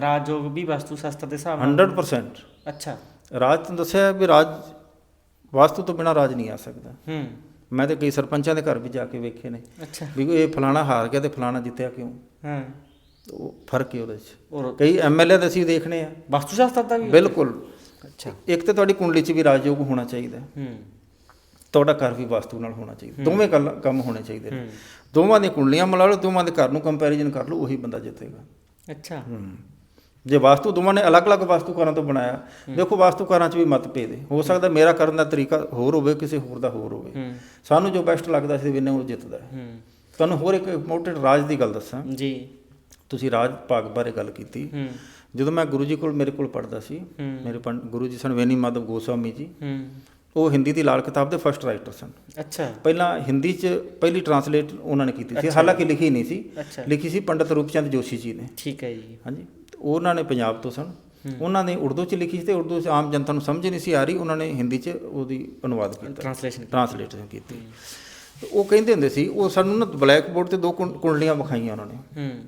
ਰਾਜਯੋਗ ਵੀ ਵਾਸਤੂ ਸ਼ਾਸਤਰ ਦੇ ਹਿਸਾਬ ਨਾਲ 100% ਅੱਛਾ। ਰਾਜ ਤੋਂ ਦੱਸਿਆ ਵੀ ਰਾਜ ਵਾਸਤੂ ਤੋਂ ਬਿਨਾ ਰਾਜ ਨਹੀਂ ਆ ਸਕਦਾ। ਹੂੰ। ਮੈਂ ਤੇ ਕਈ ਸਰਪੰਚਾਂ ਦੇ ਘਰ ਵੀ ਜਾ ਕੇ ਵੇਖੇ ਨੇ। ਅੱਛਾ। ਵੀ ਇਹ ਫਲਾਣਾ ਹਾਰ ਗਿਆ ਤੇ ਫਲਾਣਾ ਜਿੱਤਿਆ ਕਿਉਂ? ਹਾਂ। ਉਹ ਫ਼ਰਕ ਹੈ ਉਹਦੇ 'ਚ। ਔਰ ਕਈ ਐਮਐਲਏ ਦੇ ਅਸੀਂ ਦੇਖਣੇ ਆ। ਵਾਸਤੂ ਸ਼ਾਸਤਰ ਦਾ ਵੀ? ਬਿਲਕੁਲ। ਅੱਛਾ। ਇੱਕ ਤੇ ਤੁਹਾਡੀ ਕੁੰਡਲੀ 'ਚ ਵੀ ਰਾਜਯੋਗ ਹੋਣਾ ਚਾਹੀਦਾ। ਹੂੰ। ਤੁਹਾਡਾ ਘਰ ਵੀ ਵਾਸਤੂ ਨਾਲ ਹੋਣਾ ਚਾਹੀਦਾ। ਦੋਵੇਂ ਗੱਲ ਕੰਮ ਹੋਣੇ ਚਾਹੀਦੇ ਨੇ। ਦੋਵਾਂ ਦੀਆਂ ਕੁੰਡਲੀਆਂ ਮਿਲਾ ਲਓ ਦੋਵਾਂ ਦੇ ਘਰ ਨੂੰ ਕੰਪੈਰੀਜ਼ਨ ਕਰ ਲਓ ਉਹੀ ਬੰਦਾ ਜਿੱਤੇਗਾ। ਅੱਛਾ। ਹੂੰ। ਜੇ ਵਾਸਤੂ ਦੋਵਾਂ ਨੇ ਅਲੱਗ-ਅਲੱਗ ਵਾਸਤੂਕਾਰਾਂ ਤੋਂ ਬਣਾਇਆ ਦੇਖੋ ਵਾਸਤੂਕਾਰਾਂ 'ਚ ਵੀ ਮਤਭੇਦ ਹੈ। ਹੋ ਸਕਦਾ ਮੇਰਾ ਕਰਨ ਦਾ ਤਰੀਕਾ ਹੋਰ ਹੋਵੇ ਕਿਸੇ ਹੋਰ ਦਾ ਹੋਰ ਹੋਵੇ। ਸਾਨੂੰ ਜੋ ਬੈਸਟ ਲੱਗਦਾ ਸੀ ਵਿੰਨੇ ਉਹ ਜਿੱਤਦਾ ਹੈ। ਤੁਹਾਨੂੰ ਹੋਰ ਇੱਕ ਇੰਪੋਰਟੈਂਟ ਰਾਜ ਦੀ ਗੱਲ ਦੱਸਾਂ। ਜੀ। ਤੁਸੀਂ ਰਾਜ ਭਾਗ ਬਾਰੇ ਗੱਲ ਕੀਤੀ। ਜਦੋਂ ਮੈਂ ਗੁਰੂ ਜੀ ਕੋਲ ਮੇਰੇ ਕੋਲ ਪੜ੍ਹਦਾ ਸੀ ਮੇਰੇ ਪੰਡ ਗੁਰੂ ਜੀ ਸਨ ਵੇਨੀ ਮਾਧਵ ਗੋਸਵਾਮੀ ਜੀ। ਉਹ ਹਿੰਦੀ ਦੀ ਲਾਲ ਕਿਤਾਬ ਦੇ ਫਰਸਟ ਰਾਈਟਰ ਸਨ। ਅੱਛਾ। ਪਹਿਲਾਂ ਹਿੰਦੀ 'ਚ ਪਹਿਲੀ ਟਰਾਂਸਲੇਟ ਉਹਨਾਂ ਨੇ ਕੀਤੀ ਸੀ। ਹਾਲਾਂਕਿ ਲਿਖੀ ਨਹੀਂ ਸੀ। ਲਿਖੀ ਸੀ ਪੰਡਤ ਰੂਪਚੰਦ ਜੋਸ਼ੀ ਜੀ ਨੇ। ਠੀਕ ਹੈ ਜੀ। ਹਾਂਜੀ। ਉਹਨਾਂ ਨੇ ਪੰਜਾਬ ਤੋਂ ਸਨ। ਉਹਨਾਂ ਨੇ ਉਰਦੂ 'ਚ ਲਿਖੀ ਸੀ ਤੇ ਉਰਦੂ 'ਚ ਆਮ ਜਨਤਾ ਨੂੰ ਸਮਝ ਨਹੀਂ ਸੀ ਆ ਰਹੀ। ਉਹਨਾਂ ਨੇ ਹਿੰਦੀ 'ਚ ਉਹਦੀ ਅਨੁਵਾਦ ਕੀਤਾ। ਟ੍ਰਾਂਸਲੇਸ਼ਨ ਟਰਾਂਸਲੇਸ਼ਨ ਕੀਤੀ। ਉਹ ਕਹਿੰਦੇ ਹੁੰਦੇ ਸੀ ਉਹ ਸਾਨੂੰ ਨਾ ਬਲੈਕ ਬੋਰਡ ਤੇ ਦੋ ਕੁੰਡਲੀਆਂ ਵਿਖਾਈਆਂ ਉਹਨਾਂ ਨੇ। ਹੂੰ।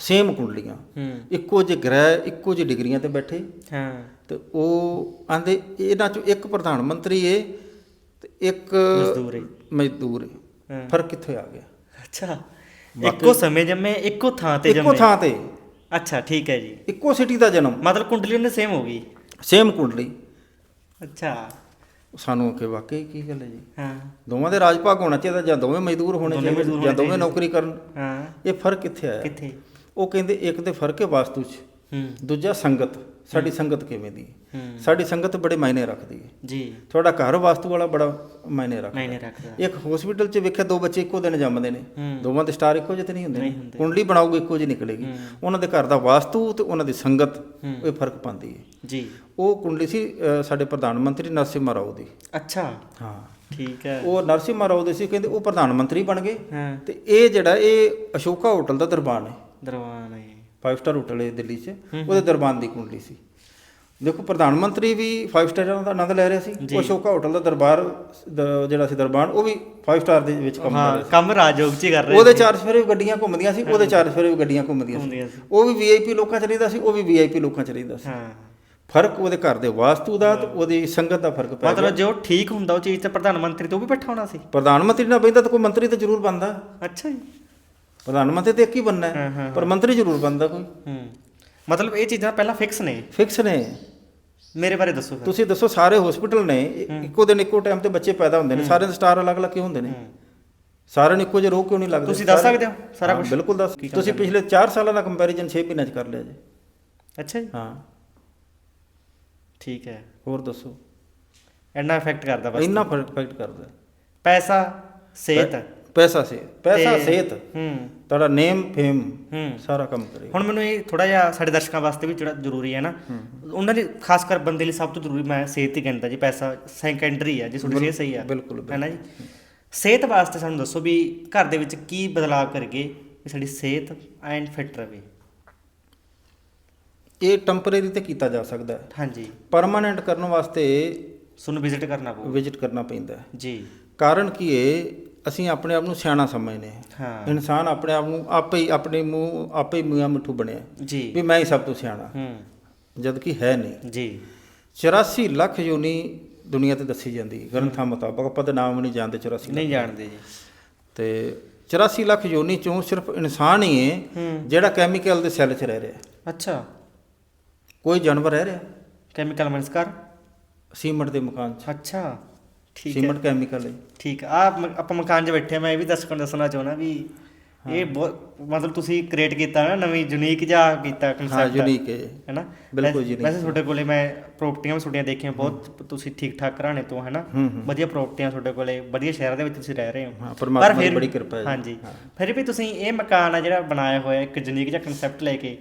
ਸੇਮ ਕੁੰਡਲੀਆਂ। ਹੂੰ। ਇੱਕੋ ਜਿਹੇ ਗ੍ਰਹਿ ਇੱਕੋ ਜਿਹੀ ਡਿਗਰੀਆਂ ਤੇ ਬੈਠੇ। ਹਾਂ। ਤੇ ਉਹ ਆਂਦੇ ਇਹਨਾਂ ਚੋਂ ਇੱਕ ਪ੍ਰਧਾਨ ਮੰਤਰੀ ਏ ਤੇ ਇੱਕ ਮਜ਼ਦੂਰ ਏ। ਮਜ਼ਦੂਰ ਏ। ਫ਼ਰਕ ਕਿੱਥੇ ਆ ਗਿਆ? ਅੱਛਾ। ਇੱਕੋ ਸਮੇਂ ਜੰਮੇ ਇੱਕੋ ਥਾਂ ਤੇ ਇੱਕੋ ਜੰਮੇ। ਥਾਂ ਤੇ। ਅੱਛਾ ਠੀਕ ਹੈ ਜੀ। ਇੱਕੋ ਸਿਟੀ ਦਾ ਜਨਮ। ਮਤਲਬ ਕੁੰਡਲੀ ਨੇ ਸੇਮ ਹੋ ਗਈ? ਸੇਮ ਕੁੰਡਲੀ। ਅੱਛਾ। ਸਾਨੂੰ ਕਿ ਵਾਕਈ ਕੀ ਗੱਲ ਹੈ ਜੀ? ਹਾਂ। ਦੋਵਾਂ ਦੇ ਰਾਜ ਭਾਗ ਹੋਣਾ ਚਾਹੀਦਾ ਜਾਂ ਦੋਵੇਂ ਮਜ਼ਦੂਰ ਹੋਣੇ ਚਾਹੀਦੇ ਜਾਂ ਦੋਵੇਂ। ਨੌਕਰੀ ਕਰਨ। ਹਾਂ। ਇਹ ਫ਼ਰਕ ਕਿੱਥੇ ਆਇਆ? ਕਿੱਥੇ? ਉਹ ਕਹਿੰਦੇ ਇੱਕ ਤੇ ਫ਼ਰਕ ਹੈ ਵਾਸਤੂ 'ਚ ਹੂੰ। ਦੂਜਾ ਸੰਗਤ। ਸਾਡੀ ਸੰਗਤ ਕਿਵੇਂ ਦੀ ਹੈ? ਸਾਡੀ ਸੰਗਤ ਬੜੇ ਮਾਇਨੇ ਰੱਖਦੀ ਹੈ। ਜੀ। ਤੁਹਾਡਾ ਘਰ ਵਾਸਤੂ ਵਾਲਾ ਬੜਾ ਮਾਇਨੇ ਰੱਖਦਾ ਮਾਇਨੇ ਰੱਖਦਾ ਇੱਕ ਹਸਪੀਟਲ 'ਚ ਵੇਖਿਆ ਦੋ ਬੱਚੇ ਇੱਕੋ ਦਿਨ ਜੰਮਦੇ ਨੇ। ਦੋਵਾਂ ਦੇ ਸਟਾਰ ਇੱਕੋ ਜਿਹੇ ਤੇ ਨਹੀਂ ਹੁੰਦੇ। ਕੁੰਡਲੀ ਬਣਾਓਗੇ ਇੱਕੋ ਜਿਹੀ ਨਿਕਲੇਗੀ। ਉਹਨਾਂ ਦੇ ਘਰ ਦਾ ਵਾਸਤੂ ਤੇ ਉਹਨਾਂ ਦੀ ਸੰਗਤ ਹੂੰ। ਇਹ ਫ਼ਰਕ ਪਾਉਂਦੀ ਹੈ। ਜੀ। ਉਹ ਕੁੰਡਲੀ ਸੀ ਸਾਡੇ ਪ੍ਰਧਾਨ ਮੰਤਰੀ ਨਰਸਿਮਹਾ ਰਾਓ ਦੀ। ਅੱਛਾ। ਹਾਂ। ਠੀਕ ਹੈ। ਉਹ ਨਰਸਿਮਹਾ ਰਾਓ ਦੇ ਸੀ ਕਹਿੰਦੇ ਉਹ ਪ੍ਰਧਾਨ ਮੰਤਰੀ ਬਣ ਗਏ। ਤੇ ਇਹ ਜਿਹੜਾ ਇਹ ਅਸ਼ੋਕਾ ਹੋਟਲ ਦਾ ਦਰਬਾਨ ਹੈ ਦਰਵਾਨ ਹੈ। 5 ਸਟਾਰ ਹੋਟਲ ਹੈ ਦਿੱਲੀ 'ਚ। ਉਹਦੇ ਦਰਬਾਨ ਦੀ ਕੁੰਡਲੀ ਸੀ। ਦੇਖੋ ਪ੍ਰਧਾਨ ਮੰਤਰੀ ਵੀ 5 ਸਟਾਰਾਂ ਦਾ ਆਨੰਦ ਲੈ ਰਿਹਾ ਸੀ। ਉਹ ਅਸ਼ੋਕਾ ਹੋਟਲ ਦਾ ਦਰਬਾਰ ਜਿਹੜਾ ਸੀ ਦਰਬਾਨ ਉਹ ਵੀ 5 ਸਟਾਰ ਦੇ ਵਿੱਚ ਕੰਮ ਕਰ ਹਾਂ ਰਿਹਾ ਸੀ। ਕੰਮ ਰਾਜਯੋਗ ਚ ਹੀ ਕਰ ਰਹੇ ਉਹਦੇ। ਚਾਰ ਸਫੇਰੇ ਗੱਡੀਆਂ ਘੁੰਮਦੀਆਂ ਸੀ ਉਹਦੇ ਚਾਰ ਸਫੇਰੇ ਗੱਡੀਆਂ ਘੁੰਮਦੀਆਂ ਸੀ। ਉਹ ਵੀ ਵੀਆਈਪੀ ਲੋਕਾਂ 'ਚ ਰਹਿੰਦਾ ਸੀ ਉਹ ਵੀ ਵੀਆਈਪੀ ਲੋਕਾਂ 'ਚ ਰਹਿੰਦਾ ਸੀ। ਹਾਂ। ਫ਼ਰਕ ਉਹਦੇ ਘਰ ਦੇ ਵਾਸਤੂ ਦਾ ਤੇ ਉਹਦੀ ਸੰਗਤ ਦਾ ਫ਼ਰਕ ਪੈ ਗਿਆ। ਮਤਲਬ ਜੋ ਠੀਕ ਹੁੰਦਾ ਉਹ ਚੀਜ਼ ਤੇ ਪ੍ਰਧਾਨ ਮੰਤਰੀ ਤੋਂ ਵੀ ਬੈਠਾ ਹੋਣਾ ਸੀ। ਪ੍ਰਧਾਨ ਮੰਤਰੀ ਨਾਲ ਬੈਂਦਾ ਤਾਂ ਕੋਈ ਮੰਤਰੀ ਤਾਂ ਜ਼ਰੂਰ ਬਣਦਾ। ਅੱਛਾ ਜੀ। ਪ੍ਰਧਾਨ ਮੰਤਰੀ ਤੇ ਇੱਕ ਹੀ ਹਾਂ, ਪਰ ਮੰਤਰੀ ਜ਼ਰੂਰ ਬਣਦਾ ਕੋਈ। ਹੂੰ। ਮਤਲਬ ਇਹ ਚੀਜ਼ਾਂ ਪਹਿਲਾਂ ਫਿਕਸ ਨੇ। ਫਿਕਸ ਨੇ। ਮੇਰੇ ਬਾਰੇ ਦੱਸੋ ਫਿਰ। ਤੁਸੀਂ ਦੱਸੋ ਸਾਰੇ ਹਸਪੀਟਲ ਨੇ। ਇੱਕੋ ਦਿਨ ਇੱਕੋ ਟਾਈਮ ਤੇ ਬੱਚੇ ਪੈਦਾ ਹੁੰਦੇ ਨੇ। ਸਾਰਿਆਂ ਦੇ ਸਟਾਰ ਅਲੱਗ-ਅਲੱਗ ਕਿਉਂ ਹੁੰਦੇ ਨੇ। ਸਾਰਿਆਂ ਨੂੰ ਇੱਕੋ ਜਿਹੇ ਰੋਗ ਕਿਉਂ ਨਹੀਂ ਲੱਗਦੇ? ਤੁਸੀਂ ਦੱਸ ਸਾਰੇ- ਸਕਦੇ ਹੋ? ਸਾਰਾ ਕੁਝ ਬਿਲਕੁਲ ਦੱਸ। ਤੁਸੀਂ ਪਿਛਲੇ 4 ਸਾਲਾਂ ਦਾ ਕੰਪੈਰੀਜ਼ਨ 6 ਮਹੀਨਿਆਂ 'ਚ ਕਰ ਲਿਆ ਜੀ। ਅੱਛਾ ਜੀ। ਹਾਂ। ਠੀਕ ਹੈ। ਹੋਰ ਦੱਸੋ। ਇੰਨਾ ਇਫੈਕਟ ਕਰਦਾ ਬਸ। ਇੰਨਾ ਇਫੈਕਟ ਕਰਦਾ। ਪੈਸਾ ਸਿਹਤ। ਪੈਸਾ ਸੇ ਪੈਸਾ ਤੇ- ਸਿਹਤ ਹੂੰ। ਤੁਹਾਡਾ ਨੇਮ ਫੇਮ ਹੂੰ। ਸਾਰਾ ਕੰਮ ਕਰੇਗਾ ਹੁਣ ਮੈਨੂੰ ਇਹ ਥੋੜਾ ਜਿਹਾ ਸਾਡੇ ਦਰਸ਼ਕਾਂ ਵਾਸਤੇ ਵੀ ਜਿਹੜਾ ਜ਼ਰੂਰੀ ਹੈ ਨਾ ਉਹਨਾਂ ਲਈ ਖਾਸ ਕਰ ਬੰਦੇ ਲਈ ਸਭ ਤੋਂ ਜ਼ਰੂਰੀ ਮੈਂ ਸਿਹਤ ਹੀ ਕਹਿੰਦਾ ਜੀ ਪੈਸਾ ਸੈਕੰਡਰੀ ਹੈ ਜੇ ਤੁਹਾਡੀ ਸਿਹਤ ਸਹੀ ਆ। ਬਿਲਕੁਲ ਹੈ ਨਾ ਜੀ? ਸਿਹਤ ਵਾਸਤੇ ਸਾਨੂੰ ਦੱਸੋ ਵੀ ਘਰ ਦੇ ਵਿੱਚ ਕੀ ਬਦਲਾਅ ਕਰਗੇ ਵੀ ਸਾਡੀ ਸਿਹਤ ਐਂਡ ਫਿਟ ਰਵੇ। ਇਹ ਟੈਂਪਰੇਰੀ ਤੇ ਕੀਤਾ ਜਾ ਸਕਦਾ ਹੈ। ਹਾਂਜੀ। ਪਰਮਾਨੈਂਟ ਕਰਨ ਵਾਸਤੇ ਤੁਹਾਨੂੰ ਵਿਜ਼ਿਟ ਕਰਨਾ ਪਊ। ਵਿਜ਼ਿਟ ਕਰਨਾ ਪੈਂਦਾ ਹੈ। ਜੀ। ਕਾਰਨ ਕੀ ਹੈ ਅਸੀਂ ਆਪਣੇ ਆਪ ਨੂੰ ਸਿਆਣਾ ਸਮਝਦੇ ਹਾਂ। ਇਨਸਾਨ ਆਪਣੇ ਆਪ ਨੂੰ ਆਪੇ ਹੀ ਆਪਣੇ ਮੂੰਹ ਆਪੇ ਹੀ ਮੂੰਹਾਂ ਮਿੱਠੂ ਬਣਿਆ। ਜੀ। ਵੀ ਮੈਂ ਹੀ ਸਭ ਤੋਂ ਸਿਆਣਾ। ਹੂੰ। ਜਦ ਕਿ ਹੈ ਨਹੀਂ। ਜੀ। 84 ਲੱਖ ਯੋਨੀ ਦੁਨੀਆ ਤੇ ਦੱਸੀ ਜਾਂਦੀ। ਗ੍ਰੰਥਾਂ ਮੁਤਾਬਕ ਆਪਾਂ ਤਾਂ ਨਾਮ ਨਹੀਂ ਜਾਣਦੇ 84 ਲੱਖ। ਨਹੀਂ ਜਾਣਦੇ ਜੀ। ਤੇ 84 ਲੱਖ ਯੋਨੀ ਚੋਂ ਸਿਰਫ ਇਨਸਾਨ ਹੀ ਹੈ ਹੂੰ। ਜਿਹੜਾ ਕੈਮੀਕਲ ਦੇ ਸੈੱਲ 'ਚ ਰਹਿ ਰਿਹਾ। ਅੱਛਾ। ਕੋਈ ਜਾਨਵਰ ਰਹਿ ਰਿਹਾ। ਕੈਮੀਕਲ ਮਨਸਕਾਰ। ਸੀਮਟ ਦੇ ਮਕਾਨ 'ਚ। ਅੱਛਾ। ਠੀਕ ਹੈ। ਸੀਮਟ ਕੈਮੀਕਲ ਹੈ। ਠੀਕ ਆ ਆਪਾਂ ਮਕਾਨ 'ਚ ਬੈਠੇ ਮੈਂ ਇਹ ਵੀ ਦੱਸਣ ਦੱਸਣਾ ਚਾਹੁੰਦਾ ਵੀ ਇਹ ਬਹੁਤ ਮਤਲਬ ਤੁਸੀਂ ਕ੍ਰੀਏਟ ਕੀਤਾ ਨਾ ਨਵੀਂ ਯੂਨੀਕ ਜਿਹਾ ਕੀਤਾ ਹਾਂ ਕਨਸੈਪਟ ਯੂਨੀਕ ਹੈ। ਹੈਨਾ? ਬਿਲਕੁਲ unique ਵੈਸੇ ਤੁਹਾਡੇ ਕੋਲੇ ਮੈਂ ਪ੍ਰਾਪਰਟੀਆਂ ਵੀ ਤੁਹਾਡੀਆਂ ਦੇਖੀਆਂ ਬਹੁਤ ਤੁਸੀਂ ਠੀਕ ਠਾਕ ਘਰਾਣੇ ਤੋਂ ਹੈਨਾ? ਹੂੰ ਹੂੰ। ਵਧੀਆ ਪ੍ਰਾਪਰਟੀਆਂ ਤੁਹਾਡੇ ਕੋਲੇ ਵਧੀਆ ਸ਼ਹਿਰ ਦੇ ਵਿੱਚ ਤੁਸੀਂ ਰਹਿ ਰਹੇ ਹੋ। ਹਾਂ ਪਰਮਾਤਮਾ ਦੀ ਬੜੀ ਕਿਰਪਾ ਹੈ। ਹਾਂਜੀ। ਹਾਂ। ਫਿਰ ਵੀ ਤੁਸੀਂ ਇਹ ਮਕਾਨ ਆ ਜਿਹੜਾ ਬਣਾਇਆ ਹੋਇਆ ਇੱਕ ਯੂਨੀਕ ਜਿਹਾ ਕਨਸੈਪਟ ਲੈ ਕੇ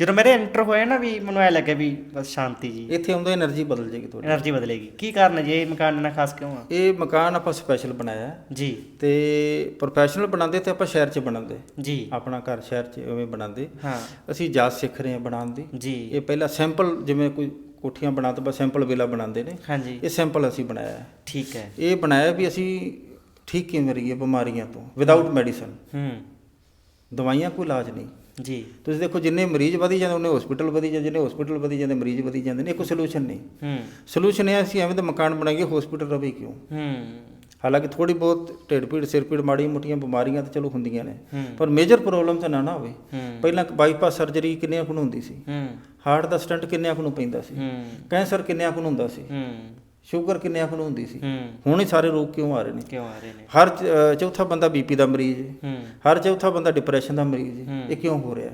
ਜਦੋਂ ਮੇਰੇ ਐਂਟਰ ਹੋਏ ਨਾ ਵੀ ਮੈਨੂੰ ਐ ਲੱਗਿਆ ਵੀ ਬਸ ਸ਼ਾਂਤੀ ਜੀ। ਇੱਥੇ ਆਉਂਦਾ એનર્ਜੀ ਬਦਲ ਜੇਗੀ ਤੁਹਾਡੀ। એનર્ਜੀ ਬਦਲੇਗੀ। ਕੀ ਕਾਰਨ ਹੈ ਜੀ? ਇਹ ਮਕਾਨ ਨਾ ਖਾਸ ਕਿਉਂ ਆ? ਇਹ ਮਕਾਨ ਆਪਾਂ ਸਪੈਸ਼ਲ ਬਣਾਇਆ। ਜੀ। ਤੇ ਪ੍ਰੋਫੈਸ਼ਨਲ ਬਣਾਉਂਦੇ ਤੇ ਆਪਾਂ ਸ਼ਹਿਰ 'ਚ ਬਣਾਉਂਦੇ। ਜੀ। ਆਪਣਾ ਘਰ ਸ਼ਹਿਰ 'ਚ ਉਵੇਂ ਬਣਾਉਂਦੇ। ਹਾਂ। ਅਸੀਂ ਜਾਤ ਸਿੱਖ ਰਹੇ ਹਾਂ ਬਣਾਉਣ ਦੀ। ਜੀ। ਇਹ ਪਹਿਲਾਂ ਸੈਂਪਲ ਜਿਵੇਂ ਕੋਈ ਕੋਠੀਆਂ ਬਣਾ ਤਾਂ ਬਸ ਸੈਂਪਲ ਵੇਲਾ ਬਣਾਉਂਦੇ ਨੇ। ਹਾਂਜੀ। ਇਹ ਸੈਂਪਲ ਅਸੀਂ ਬਣਾਇਆ। ਠੀਕ ਹੈ। ਇਹ ਬਣਾਇਆ ਵੀ ਅਸੀਂ ਠੀਕ ਕਿਵੇਂ ਰਹੀਏ ਬਿਮਾਰੀਆਂ ਤੋਂ। ਵਿਦਆਊਟ ਮੈਡੀਸਨ ਹੂੰ। ਦਵਾਈਆਂ ਕੋਈ ਇਲਾਜ ਨਹੀਂ। ਜੀ। ਤੁਸੀਂ ਦੇਖੋ ਜਿੰਨੇ ਮਰੀਜ਼ ਵਧੀ ਜਾਂਦੇ ਉਹਨੇ ਹਸਪੀਟਲ ਵਧੀ ਜਾਂਦੇ ਜਿੰਨੇ ਹਸਪੀਟਲ ਵਧੀ ਜਾਂਦੇ ਮਰੀਜ਼ ਵਧੀ ਜਾਂਦੇ ਨੇ ਇਹ ਕੋਈ ਸੋਲੂਸ਼ਨ ਨਹੀਂ ਹੂੰ ਸੋਲੂਸ਼ਨ ਇਹ ਹੈ ਅਸੀਂ ਐਵੇਂ ਦਾ ਮਕਾਨ ਬਣਾਈਏ ਹਸਪੀਟਲ ਰਵੇ ਕਿਉਂ ਹੂੰ ਹਾਲਾਂਕਿ ਥੋੜੀ ਬਹੁਤ ਢਿੱਡ ਪੀੜ ਸਿਰ ਪੀੜ ਮਾੜੀਆਂ ਮੋਟੀਆਂ ਬਿਮਾਰੀਆਂ ਤਾਂ ਚਲੋ ਹੁੰਦੀਆਂ ਨੇ। ਪਰ ਮੇਜਰ ਪ੍ਰੋਬਲਮ ਤਾਂ ਨਾ ਨਾ ਹੋਵੇ ਪਹਿਲਾਂ ਬਾਈਪਾਸ ਸਰਜਰੀ ਕਿੰਨਿਆਂ ਕੁ ਨੂੰ ਹੁੰਦੀ ਸੀ ਹੂੰ ਹਾਰਟ ਦਾ ਸਟੰਟ ਕਿੰਨਿਆਂ ਕੁ ਨੂੰ ਪੈਂਦਾ ਸੀ ਕੈਂਸਰ ਕਿੰਨਿਆਂ ਕੁ ਨੂੰ ਹੁੰਦਾ ਸੀ ਸ਼ੂਗਰ ਕਿੰਨਿਆਂ ਕੁ ਨੂੰ ਹੁੰਦੀ ਸੀ? ਹੁਣ ਹੀ ਸਾਰੇ ਰੋਗ ਕਿਉਂ ਆ ਰਹੇ ਨੇ? ਕਿਉਂ ਆ ਰਹੇ ਨੇ? ਹਰ ਚੌਥਾ ਬੰਦਾ ਬੀਪੀ ਦਾ ਮਰੀਜ਼ ਹੈ। ਹਰ ਚੌਥਾ ਬੰਦਾ ਡਿਪਰੈਸ਼ਨ ਦਾ ਮਰੀਜ਼ ਹੈ। ਇਹ ਕਿਉਂ ਹੋ ਰਿਹਾ?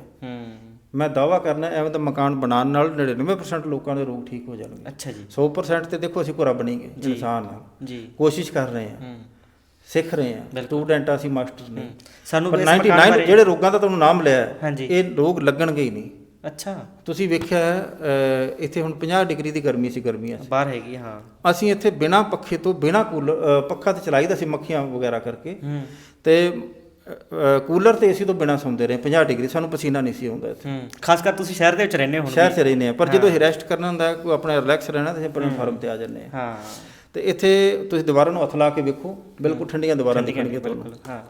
ਮੈਂ ਦਾਵਾ ਕਰਨਾ ਐਵੇਂ ਦਾ ਮਕਾਨ ਬਣਾਉਣ ਨਾਲ 99% ਲੋਕਾਂ ਦੇ ਰੋਗ ਠੀਕ ਹੋ ਜਾਣਗੇ। ਅੱਛਾ ਜੀ। 100% ਤੇ ਦੇਖੋ ਅਸੀਂ ਕੋਰਾ ਬਣੀਗੇ। ਇਨਸਾਨ ਨਾਲ ਜੀ। ਕੋਸ਼ਿਸ਼ ਕਰ ਰਹੇ ਹਾਂ। ਸਿੱਖ ਰਹੇ ਹਾਂ ਸਟੂਡੈਂਟ ਅਸੀਂ ਮਾਸਟਰ ਨੇ। ਸਾਨੂੰ ਪਰ ਇਸ ਮਕਾਨ 99 ਬਾਰੇ ਜਿਹੜੇ ਰੋਗਾਂ ਦਾ ਤੁਹਾਨੂੰ ਨਾਮ ਲਿਆ। ਇਹ ਰੋਗ ਲੱਗਣਗੇ ਹੀ ਨਹੀਂ। ਅੱਛਾ। ਤੁਸੀਂ ਵੇਖਿਆ ਹੈ, ਅ, ਇੱਥੇ ਹੁਣ 50 ਡਿਗਰੀ ਦੀ ਗਰਮੀ ਸੀ ਗਰਮੀਆਂ 'ਚ ਬਾਹਰ ਹੈਗੀ ਹਾਂ। ਅਸੀਂ ਇੱਥੇ ਬਿਨਾ ਪੱਖੇ ਤੋਂ ਬਿਨਾ ਕੂਲਰ ਅ, ਪੱਖਾ ਤੇ ਚਲਾਈਦਾ ਸੀ ਮੱਖੀਆਂ ਵਗੈਰਾ ਕਰਕੇ। ਹੂੰ। ਤੇ ਅ, ਅ, ਕੂਲਰ ਤੇ ਏਸੀ ਤੋਂ ਬਿਨਾ ਸੌਂਦੇ ਰਹੇ 50 ਡਿਗਰੀ ਸਾਨੂੰ ਪਸੀਨਾ ਨਹੀਂ ਸੀ ਆਉਂਦਾ ਇੱਥੇ। ਹੂੰ। ਖਾਸ ਕਰ ਤੁਸੀਂ ਸ਼ਹਿਰ ਦੇ ਵਿੱਚ ਰਹਿੰਦੇ ਹੋ ਹੁਣ ਸ਼ਹਿਰ। 'ਚ ਰਹਿੰਦੇ ਆ ਪਰ ਜਦੋਂ ਰੈਸਟ ਕਰਨਾ ਹੁੰਦਾ ਹੈ, ਕੋਈ ਆਪਣਾ ਰਿਲੈਕਸ ਰਹਿਣਾ ਤੇ ਆਪਣੇ ਫਾਰਮ ਤੇ ਆ ਜਾਂਦੇ ਆ ਹਾਂ। ਤੇ ਇੱਥੇ ਤੁਸੀਂ ਦੀਵਾਰਾਂ ਨੂੰ ਹੱਥ ਲਾ ਕੇ ਵੇਖੋ ਬਿਲਕੁਲ ਠੰਡੀਆਂ ਦੀਵਾਰਾਂ ਦਿਖਣਗੀਆਂ ਤੁਹਾਨੂੰ। ਹਾਂ।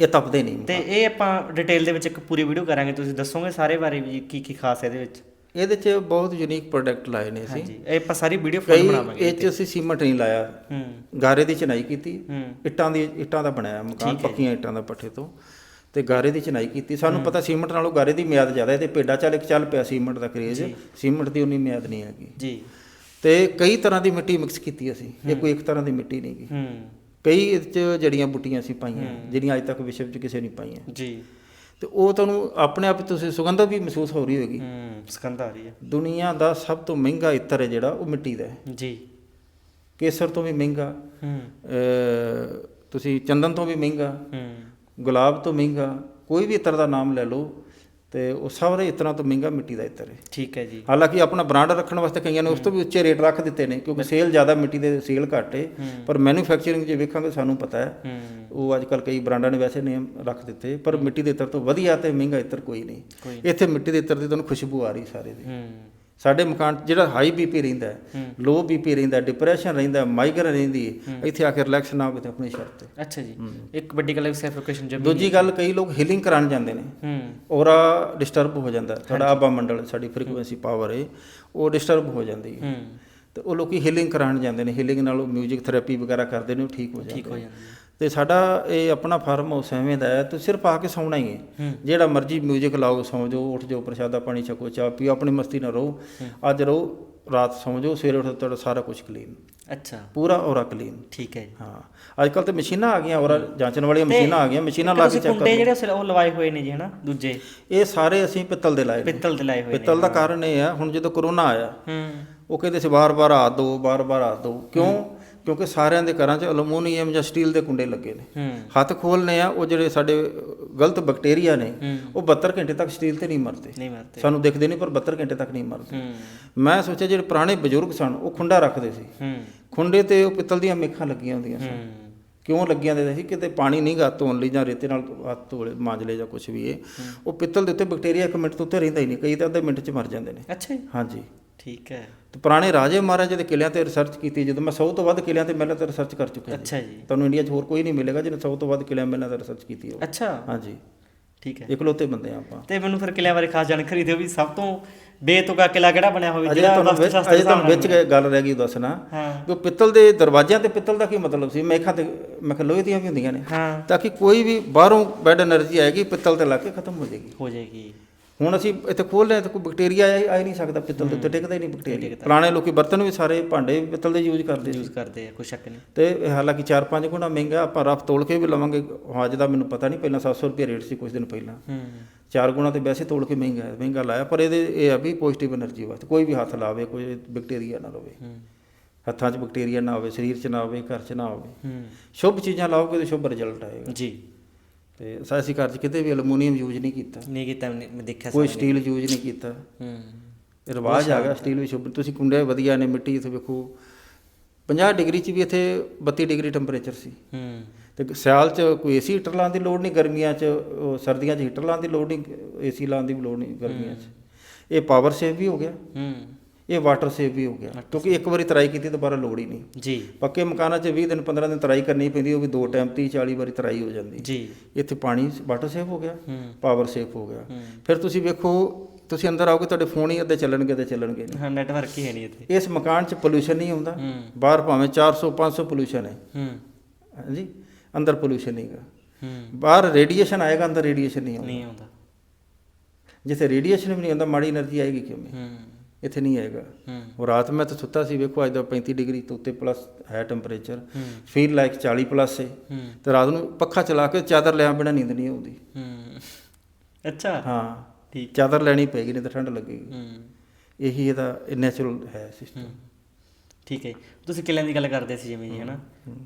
ਇਹ ਤਪਦੇ ਨਹੀਂ ਤੇ ਇਹ ਆਪਾਂ ਡਿਟੇਲ ਦੇ ਵਿੱਚ ਇੱਕ ਪੂਰੀ ਵੀਡੀਓ ਕਰਾਂਗੇ ਤੁਸੀਂ ਦੱਸੋਗੇ ਸਾਰੇ ਬਾਰੇ ਵੀ ਕੀ ਕੀ ਖਾਸ ਹੈ ਇਹਦੇ ਵਿੱਚ? ਇਹਦੇ 'ਚ ਬਹੁਤ ਯੂਨੀਕ ਪ੍ਰੋਡਕਟ ਲਾਏ ਨੇ ਅਸੀਂ। ਹਾਂਜੀ ਇਹ ਆਪਾਂ ਸਾਰੀ ਵੀਡੀਓ ਫੁੱਲ ਕਈ ਬਣਾਵਾਂਗੇ ਇਹ 'ਚ ਅਸੀਂ ਸੀਮਟ ਨਹੀਂ ਲਾਇਆ। ਹੂੰ। ਗਾਰੇ ਦੀ ਚਨਾਈ ਕੀਤੀ ਹੂੰ। ਇੱਟਾਂ ਦੀ ਇੱਟਾਂ ਦਾ ਬਣਾਇਆ ਮਕਾਨ ਪੱਕੀਆਂ ਇੱਟਾਂ ਦਾ ਪੱਠੇ ਤੋਂ। ਤੇ ਗਾਰੇ ਦੀ ਚਨਾਈ ਕੀਤੀ। ਸਾਨੂੰ ਪਤਾ ਸੀਮਟ ਨਾਲੋਂ ਗਾਰੇ ਦੀ ਮਿਆਦ ਜ਼ਿਆਦਾ ਹੈ ਤੇ ਭੇਡਾ ਚੱਲ ਇੱਕ ਚੱਲ ਪਿਆ ਸੀਮਟ ਦਾ ਕਰੇਜ। ਸੀਮਟ ਦੀ ਉਨੀ ਮਿਆਦ ਨਹੀਂ ਹੈਗੀ। ਜੀ। ਤੇ ਕਈ ਤਰ੍ਹਾਂ ਦੀ ਮਿੱਟੀ ਮਿਕਸ ਕੀਤੀ ਅਸੀਂ। ਇਹ ਕੋਈ ਇੱਕ ਤਰ੍ਹਾਂ ਦੀ ਮਿੱਟੀ ਨਹੀਂ ਗੀ ਹੂੰ। ਕਈ ਇਹਦੇ 'ਚ ਜੜੀਆਂ ਬੂਟੀਆਂ ਅਸੀਂ ਪਾਈਆਂ ਜਿਹੜੀਆਂ ਅੱਜ ਤੱਕ ਵਿਸ਼ਵ 'ਚ ਕਿਸੇ ਨਹੀਂ ਪਾਈਆਂ। ਜੀ। ਤੇ ਉਹ ਤੁਹਾਨੂੰ ਆਪਣੇ ਆਪ ਤੁਸੀਂ ਸੁਗੰਧ ਵੀ ਮਹਿਸੂਸ ਹੋ ਰਹੀ ਹੋਗੀ ਹੂੰ ਸਕੰਦ ਆ ਰਹੀ ਹੈ। ਦੁਨੀਆ ਦਾ ਸਭ ਤੋਂ ਮਹਿੰਗਾ ਇਤਰ ਹੈ ਜਿਹੜਾ ਉਹ ਮਿੱਟੀ ਦਾ ਹੈ। ਜੀ। ਕੇਸਰ ਤੋਂ ਵੀ ਮਹਿੰਗਾ ਹੂੰ। ਤੁਸੀਂ ਚੰਦਨ ਤੋਂ ਵੀ ਮਹਿੰਗਾ ਹੂੰ। ਗੁਲਾਬ ਤੋਂ ਮਹਿੰਗਾ ਕੋਈ ਵੀ ਇਤਰ ਦਾ ਨਾਮ ਲੈ ਲਓ ਤੇ ਉਹ ਸਾਰੇ ਇਤਰਾਂ ਤੋਂ ਮਹਿੰਗਾ ਮਿੱਟੀ ਦਾ ਇਤਰ ਹੈ। ਠੀਕ ਹੈ ਜੀ। ਹਾਲਾਂਕਿ ਆਪਣਾ ਬ੍ਰਾਂਡ ਰੱਖਣ ਵਾਸਤੇ ਕਈਆਂ ਨੇ ਉਸ ਤੋਂ ਵੀ ਉੱਚੇ ਰੇਟ ਰੱਖ ਦਿੱਤੇ ਨੇ ਕਿਉਂਕਿ ਸੇਲ ਜ਼ਿਆਦਾ ਮਿੱਟੀ ਦੇ ਸੇਲ ਘੱਟ ਹੈ। ਪਰ ਮੈਨੂਫੈਕਚਰਿੰਗ ਜੇ ਵੇਖਾਂਗੇ ਸਾਨੂੰ ਪਤਾ ਹੈ। ਉਹ ਅੱਜ ਕੱਲ ਕਈ ਬ੍ਰਾਂਡਾਂ ਨੇ ਵੈਸੇ ਨੇਮ ਰੱਖ ਦਿੱਤੇ ਪਰ ਮਿੱਟੀ ਦੇ ਇਤਰ ਤੋਂ ਵਧੀਆ ਤੇ ਮਹਿੰਗਾ ਇਤਰ ਕੋਈ ਨਹੀਂ। ਇੱਥੇ ਮਿੱਟੀ ਦੇ ਇਤਰ ਦੀ ਤੁਹਾਨੂੰ ਖੁਸ਼ਬੂ ਆ ਰਹੀ ਸਾਰੇ ਦੀ। ਹੂੰ। ਸਾਡੇ ਮਕਾਨ ਜਿਹੜਾ ਹਾਈ ਬੀਪੀ ਰਹਿੰਦਾ ਹੈ ਲੋ ਬੀਪੀ ਰਹਿੰਦਾ ਡਿਪਰੈਸ਼ਨ ਰਹਿੰਦਾ ਮਾਈਗ੍ਰੇਨ ਰਹਿੰਦੀ ਹੈ ਇੱਥੇ ਆ ਕੇ ਰਿਲੈਕਸ ਨਾ ਹੋਵੇ ਤੇ ਆਪਣੀ ਸ਼ਰਤ ਤੇ। ਅੱਛਾ ਜੀ। ਇੱਕ ਵੱਡੀ ਗੱਲ ਸੈਫਿਕੇਸ਼ਨ ਜਮੀ ਦੂਜੀ ਗੱਲ ਕਈ ਲੋਕ ਹੀਲਿੰਗ ਕਰਾਉਣ ਜਾਂਦੇ ਨੇ। ਹੂੰ। ਔਰਾ ਡਿਸਟਰਬ ਹੋ ਜਾਂਦਾ ਹੈ। ਤੁਹਾਡਾ ਆਬਾ ਮੰਡਲ ਸਾਡੀ ਫ੍ਰੀਕੁਐਂਸੀ ਪਾਵਰ ਹੈ ਉਹ ਡਿਸਟਰਬ ਹੋ ਜਾਂਦੀ ਹੈ। ਹੂੰ। ਤੇ ਉਹ ਲੋਕੀ ਹੀਲਿੰਗ ਕਰਾਉਣ ਜਾਂਦੇ ਨੇ। ਹੀਲਿੰਗ ਨਾਲ ਉਹ ਮਿਊਜ਼ਿਕ ਥੈਰੇਪੀ ਵਗੈਰਾ ਕਰਦੇ ਨੇ ਉਹ ਠੀਕ ਹੋ ਠੀਕ ਜਾਂਦੇ ਹੋ ਨੇ। ਜਾਂਦੀ ਹੈ ਤੇ ਸਾਡਾ ਇਹ ਆਪਣਾ ਫਾਰਮ ਹਾਊਸ ਐਵੇਂ ਦਾ ਹੈ ਤੁਸੀਂ ਸਿਰਫ ਆ ਕੇ ਸੌਣਾ ਹੀ ਹੈ। ਜਿਹੜਾ ਮਰਜ਼ੀ ਮਿਊਜ਼ਿਕ ਲਾਓ ਸੌਂ ਜਾਓ ਉੱਠ ਜਾਓ ਪ੍ਰਸ਼ਾਦਾ ਪਾਣੀ ਛਕੋ ਚਾਹ ਪੀਓ ਆਪਣੀ ਮਸਤੀ ਨਾਲ ਰਹੋ। ਅੱਜ ਰਹੋ ਰਾਤ ਸੌਂ ਜਾਓ ਸਵੇਰੇ ਉੱਠ ਤੁਹਾਡਾ ਸਾਰਾ ਕੁਝ ਕਲੀਨ ਅੱਛਾ। ਪੂਰਾ ਔਰਾ ਕਲੀਨ ਠੀਕ ਹੈ ਹਾਂ। ਅੱਜ ਕੱਲ ਤੇ ਮਸ਼ੀਨਾਂ ਆ ਗਈਆਂ ਔਰਾ ਜਾਂਚਣ ਵਾਲੀਆਂ ਮਸ਼ੀਨਾਂ ਆ ਗਈਆਂ ਮਸ਼ੀਨਾਂ ਲਾ ਕੇ ਚੈੱਕ ਕੁੰਡੇ ਕਰ ਜਿਹੜੇ ਉਹ ਲਵਾਏ ਹੋਏ ਨੇ ਜੀ ਹਨਾ? ਦੂਜੇ। ਇਹ ਸਾਰੇ ਅਸੀਂ ਪਿੱਤਲ ਦੇ ਲਾਏ ਪਿੱਤਲ ਦੇ ਲਾਏ ਹੋਏ ਨੇ। ਪਿੱਤਲ ਦਾ ਕਾਰਨ ਇਹ ਆ ਹੁਣ ਜਦੋਂ ਕਰੋਨਾ ਆਇਆ ਹੂੰ। ਉਹ ਕਹਿੰਦੇ ਸੀ ਵਾਰ-ਵਾਰ ਹੱਥ ਦੋ ਵਾਰ-ਵਾਰ ਹੱਥ ਦੋ। ਕਿਉਂ? ਕਿਉਂਕਿ ਸਾਰਿਆਂ ਦੇ ਘਰਾਂ 'ਚ ਐਲੂਮੀਨੀਅਮ ਜਾਂ ਸਟੀਲ ਦੇ ਕੁੰਡੇ ਲੱਗੇ ਨੇ। ਹੱਥ ਖੋਲਨੇ ਆ ਉਹ ਜਿਹੜੇ ਸਾਡੇ ਗਲਤ ਬੈਕਟੀਰੀਆ ਨੇ। ਉਹ 72 ਘੰਟੇ ਤੱਕ ਸਟੀਲ ਤੇ ਨਹੀਂ ਮਰਦੇ। ਨਹੀਂ ਮਰਦੇ। ਸਾਨੂੰ ਦਿਖਦੇ ਨਹੀਂ ਪਰ 72 ਘੰਟੇ ਤੱਕ ਨਹੀਂ ਮਰਦੇ। ਮੈਂ ਸੋਚਿਆ ਜਿਹੜੇ ਪੁਰਾਣੇ ਬਜ਼ੁਰਗ ਸਨ ਉਹ ਖੁੰਡਾ ਰੱਖਦੇ ਸੀ। ਖੁੰਡੇ ਤੇ ਉਹ ਪਿੱਤਲ ਦੀਆਂ ਮੇਖਾਂ ਲੱਗੀਆਂ ਹੁੰਦੀਆਂ ਸੀ ਹੂੰ। ਕਿਉਂ ਲੱਗੀਆਂ ਹੁੰਦੀਆਂ ਸੀ? ਕਿਤੇ ਪਾਣੀ ਨਹੀਂ ਗਾ ਧੋਣ ਲਈ ਜਾਂ ਰੇਤੇ ਨਾਲ ਹੱਥ ਧੋਲੇ ਮਾਂਜ ਲਏ ਜਾਂ ਕੁਝ ਵੀ ਇਹ। ਉਹ ਪਿੱਤਲ ਦੇ ਉੱਤੇ ਬੈਕਟੀਰੀਆ ਇੱਕ ਮਿੰਟ ਤੋਂ ਉੱਤੇ ਰਹਿੰਦਾ ਹੀ ਨਹੀਂ ਕਈ ਤਾਂ ਅੱਧੇ ਮਿੰਟ 'ਚ ਮਰ ਜਾਂਦੇ ਨੇ। ਅੱਛਾ ਜੀ। ਹਾਂਜੀ। ਠੀਕ ਹੈ। ਤੇ ਪੁਰਾਣੇ ਰਾਜੇ ਮਹਾਰਾਜੇ ਦੇ ਕਿਲਿਆਂ ਤੇ ਰਿਸਰਚ ਕੀਤੀ ਜਦੋਂ ਮੈਂ 100 ਤੋਂ ਵੱਧ ਕਿਲਿਆਂ ਤੇ ਮਹਿਲਾਂ ਤੇ ਰਿਸਰਚ ਕਰ ਚੁੱਕਿਆ ਅੱਛਾ ਜੀ। ਤੁਹਾਨੂੰ ਇੰਡੀਆ 'ਚ ਹੋਰ ਕੋਈ ਨਹੀਂ ਮਿਲੇਗਾ ਜਿਹਨੇ 100 ਤੋਂ ਵੱਧ ਕਿਲਿਆਂ ਮਹਿਲਾਂ ਤੇ ਰਿਸਰਚ ਕੀਤੀ ਹੋਵੇ। ਅੱਛਾ। ਹਾਂਜੀ। ਠੀਕ ਹੈ। ਇਕਲੌਤੇ ਬੰਦੇ ਆ ਆਪਾਂ। ਤੇ ਮੈਨੂੰ ਫਿਰ ਕਿਲਿਆਂ ਬਾਰੇ ਖਾਸ ਜਾਣਕਾਰੀ ਦਿਓ ਵੀ ਸਭ ਤੋਂ ਬੇਤੁਕਾ ਕਿਲਾ ਕਿਹੜਾ ਬਣਿਆ ਹੋਵੇ ਜਿਹੜਾ ਵਸਤੂ ਸ਼ਾਸਤਰ ਅਜੇ ਤੁਹਾਨੂੰ ਵਿੱਚ ਗੱਲ ਰਹਿ ਗਈ ਦੱਸਣਾ। ਕਿ ਪਿੱਤਲ ਦੇ ਦਰਵਾਜ਼ਿਆਂ ਤੇ ਪਿੱਤਲ ਦਾ ਕੀ ਮਤਲਬ ਸੀ? ਮੇਖਾਂ ਤੇ ਮੇਖਾਂ ਲੋਹੇ ਦੀਆਂ ਵੀ ਹੁੰਦੀਆਂ ਨੇ। ਤਾਂ ਕਿ ਕੋਈ ਵੀ ਬਾਹਰੋਂ ਬੈਡ એનર્ਜੀ ਆਏਗੀ ਪਿੱਤਲ ਤੇ ਲੱਗ ਕੇ ਖਤਮ ਹੋ ਜਾਏਗੀ। ਹੋ ਜਾਏਗੀ। ਹੁਣ ਅਸੀਂ ਇੱਥੇ ਖੋਲ੍ਹ ਲਿਆ ਤਾਂ ਕੋਈ ਬੈਕਟੀਰੀਆ ਆ ਹੀ ਨਹੀਂ ਸਕਦਾ ਪਿੱਤਲ ਦੇ ਉੱਤੇ ਟਿਕਦਾ ਹੀ ਨਹੀਂ ਬੈਕਟੀਰੀਆ ਪੁਰਾਣੇ ਲੋਕੀ ਬਰਤਨ ਵੀ ਸਾਰੇ ਭਾਂਡੇ ਵੀ ਪਿੱਤਲ ਦੇ ਯੂਜ਼ ਕਰਦੇ ਯੂਜ਼ ਕਰਦੇ ਆ ਕੋਈ ਸ਼ੱਕ ਨਹੀਂ। ਤੇ ਹਾਲਾਂਕਿ 4-5 ਗੁਣਾ ਮਹਿੰਗਾ ਆਪਾਂ ਰਫ ਤੋਲ ਕੇ ਵੀ ਲਵਾਂਗੇ। ਅੱਜ ਦਾ ਮੈਨੂੰ ਪਤਾ ਨਹੀਂ ਪਹਿਲਾਂ 700 ਰੁਪਏ ਰੇਟ ਸੀ ਕੁਝ ਦਿਨ ਪਹਿਲਾਂ। ਹੂੰ। 4 ਗੁਣਾ ਤੇ ਵੈਸੇ ਤੋਲ ਕੇ ਮਹਿੰਗਾ ਹੈ ਮਹਿੰਗਾ ਲਾਇਆ ਪਰ ਇਹਦੇ ਇਹ ਆ ਵੀ ਪੋਜ਼ਿਟਿਵ એનર્ਜੀ ਵਾਸਤੇ ਕੋਈ ਵੀ ਹੱਥ ਲਾਵੇ ਕੋਈ ਬੈਕਟੀਰੀਆ ਨਾ ਰਵੇ। ਹੂੰ। ਹੱਥਾਂ 'ਚ ਬੈਕਟੀਰੀਆ ਨਾ ਹੋਵੇ ਸਰੀਰ 'ਚ ਨਾ ਹੋਵੇ ਘਰ 'ਚ ਨਾ ਹੋਵੇ ਹੂੰ। ਸ਼ੁਭ ਚੀਜ਼ਾਂ ਲਾਓਗੇ ਤਾਂ ਸ਼ੁਭ ਰਿਜ਼ਲਟ ਆਏਗਾ। ਜੀ। ਤੇ ਸਾ- ਅਸੀਂ ਘਰ 'ਚ ਕਿਤੇ ਵੀ ਐਲੂਮੀਨੀਅਮ ਯੂਜ਼ ਨਹੀਂ ਕੀਤਾ। ਨਹੀਂ ਕੀਤਾ ਮੈਂ ਦੇਖਿਆ ਕੋਈ। ਸਟੀਲ ਯੂਜ਼ ਨਹੀਂ ਕੀਤਾ। ਹੂੰ। ਰਿਵਾਜ ਆ ਗਿਆ ਸਟੀਲ ਵੀ ਸ਼ੁਭ ਤੁਸੀਂ ਕੁੰਡੇ ਵਧੀਆ ਨੇ ਮਿੱਟੀ ਇੱਥੇ ਵੇਖੋ। 50 ਡਿਗਰੀ 'ਚ ਵੀ ਇੱਥੇ 32 ਡਿਗਰੀ ਟੈਂਪਰੇਚਰ ਸੀ। ਹੂੰ। ਤੇ ਸਿਆਲ 'ਚ ਕੋਈ ਏਸੀ ਹੀਟਰ ਲਾਉਣ ਦੀ ਲੋੜ ਨਹੀਂ ਗਰਮੀਆਂ 'ਚ ਸਰਦੀਆਂ 'ਚ ਹੀਟਰ ਲਾਉਣ ਦੀ ਲੋੜ ਨਹੀਂ ਏਸੀ ਲਾਉਣ ਦੀ ਵੀ ਲੋੜ ਨਹੀਂ ਗਰਮੀਆਂ 'ਚ। ਇਹ ਪਾਵਰ ਸੇਵ ਵੀ ਹੋ ਗਿਆ। ਹੂੰ। ਇਹ ਵਾਟਰ ਸੇਵ ਵੀ ਹੋ ਗਿਆ। ਕਿਉਂਕਿ ਇੱਕ ਵਾਰੀ ਤਰਾਈ ਕੀਤੀ ਦੁਬਾਰਾ ਲੋੜ ਹੀ ਨਹੀਂ। ਜੀ। ਪੱਕੇ ਮਕਾਨਾਂ 'ਚ 20 ਦਿਨ 15 ਦਿਨ ਤਰਾਈ ਕਰਨੀ ਪੈਂਦੀ ਉਹ ਵੀ ਦੋ ਟਾਈਮ 30 40 ਵਾਰੀ ਤਰਾਈ ਹੋ ਜਾਂਦੀ। ਜੀ। ਇੱਥੇ ਪਾਣੀ ਵਾਟਰ ਸੇਵ ਹੋ ਗਿਆ ਪਾਵਰ ਸੇਵ ਹੋ ਗਿਆ। ਫਿਰ ਤੁਸੀਂ ਵੇਖੋ ਤੁਸੀਂ ਅੰਦਰ ਆਓਗੇ ਤੁਹਾਡੇ ਫੋਨ ਹੀ ਅੱਧੇ ਚੱਲਣਗੇ ਤੇ ਚੱਲਣਗੇ ਹਾਂ ਨੈਟਵਰਕ ਹੀ ਹੈ ਨਹੀਂ ਇੱਥੇ। ਇਸ ਮਕਾਨ 'ਚ ਪੋਲੂਸ਼ਨ ਨਹੀਂ ਹੁੰਦਾ। ਬਾਹਰ ਭਾਵੇਂ 400 500 ਪੋਲੂਸ਼ਨ ਹੈ। ਹੂੰ। ਜੀ ਅੰਦਰ ਪੋਲੂਸ਼ਨ ਨਹੀਂਗਾ ਬਾਹਰ ਰੇਡੀਏਸ਼ਨ ਆਏਗਾ ਅੰਦਰ ਰੇਡੀਏਸ਼ਨ ਨਹੀਂ ਆਉਂਦਾ। ਨਹੀਂ ਆਉਂਦਾ। ਜਿੱਥੇ ਰੇਡੀਏਸ਼ਨ ਵੀ ਨਹੀਂ ਆਉਂਦਾ ਮਾੜੀ એનર્ਜੀ ਆਏਗੀ ਕਿਵੇਂ ਹੂੰ। ਇੱਥੇ ਨਹੀਂ ਆਏਗਾ ਉਹ ਰਾਤ ਮੈਂ ਤਾਂ ਸੁੱਤਾ ਸੀ ਵੇਖੋ ਅੱਜ ਦਾ 35 ਡਿਗਰੀ ਤੋਂ ਉੱਤੇ ਪਲੱਸ ਹੈ ਟੈਂਪਰੇਚਰ ਫੀਲ ਲਾਈਕ 40 ਪਲੱਸ ਹੈ। ਤੇ ਰਾਤ ਨੂੰ ਪੱਖਾ ਚਲਾ ਕੇ ਚਾਦਰ ਲਿਆ ਬਿਨਾਂ ਨੀਂਦ ਨਹੀਂ ਆਉਂਦੀ। ਅੱਛਾ। ਹਾਂ। ਠੀਕ। ਚਾਦਰ ਲੈਣੀ ਪਏਗੀ ਨਹੀਂ ਤਾਂ ਠੰਡ ਲੱਗੇਗੀ। ਹੂੰ। ਇਹੀ ਇਹਦਾ ਨੈਚੁਰਲ ਹੈ ਸਿਸਟਮ। ਠੀਕ ਹੈ। ਤੁਸੀਂ ਕਿਲਿਆਂ ਦੀ ਗੱਲ ਕਰਦੇ ਸੀ ਜਿਵੇਂ ਜੀ ਹਨਾ?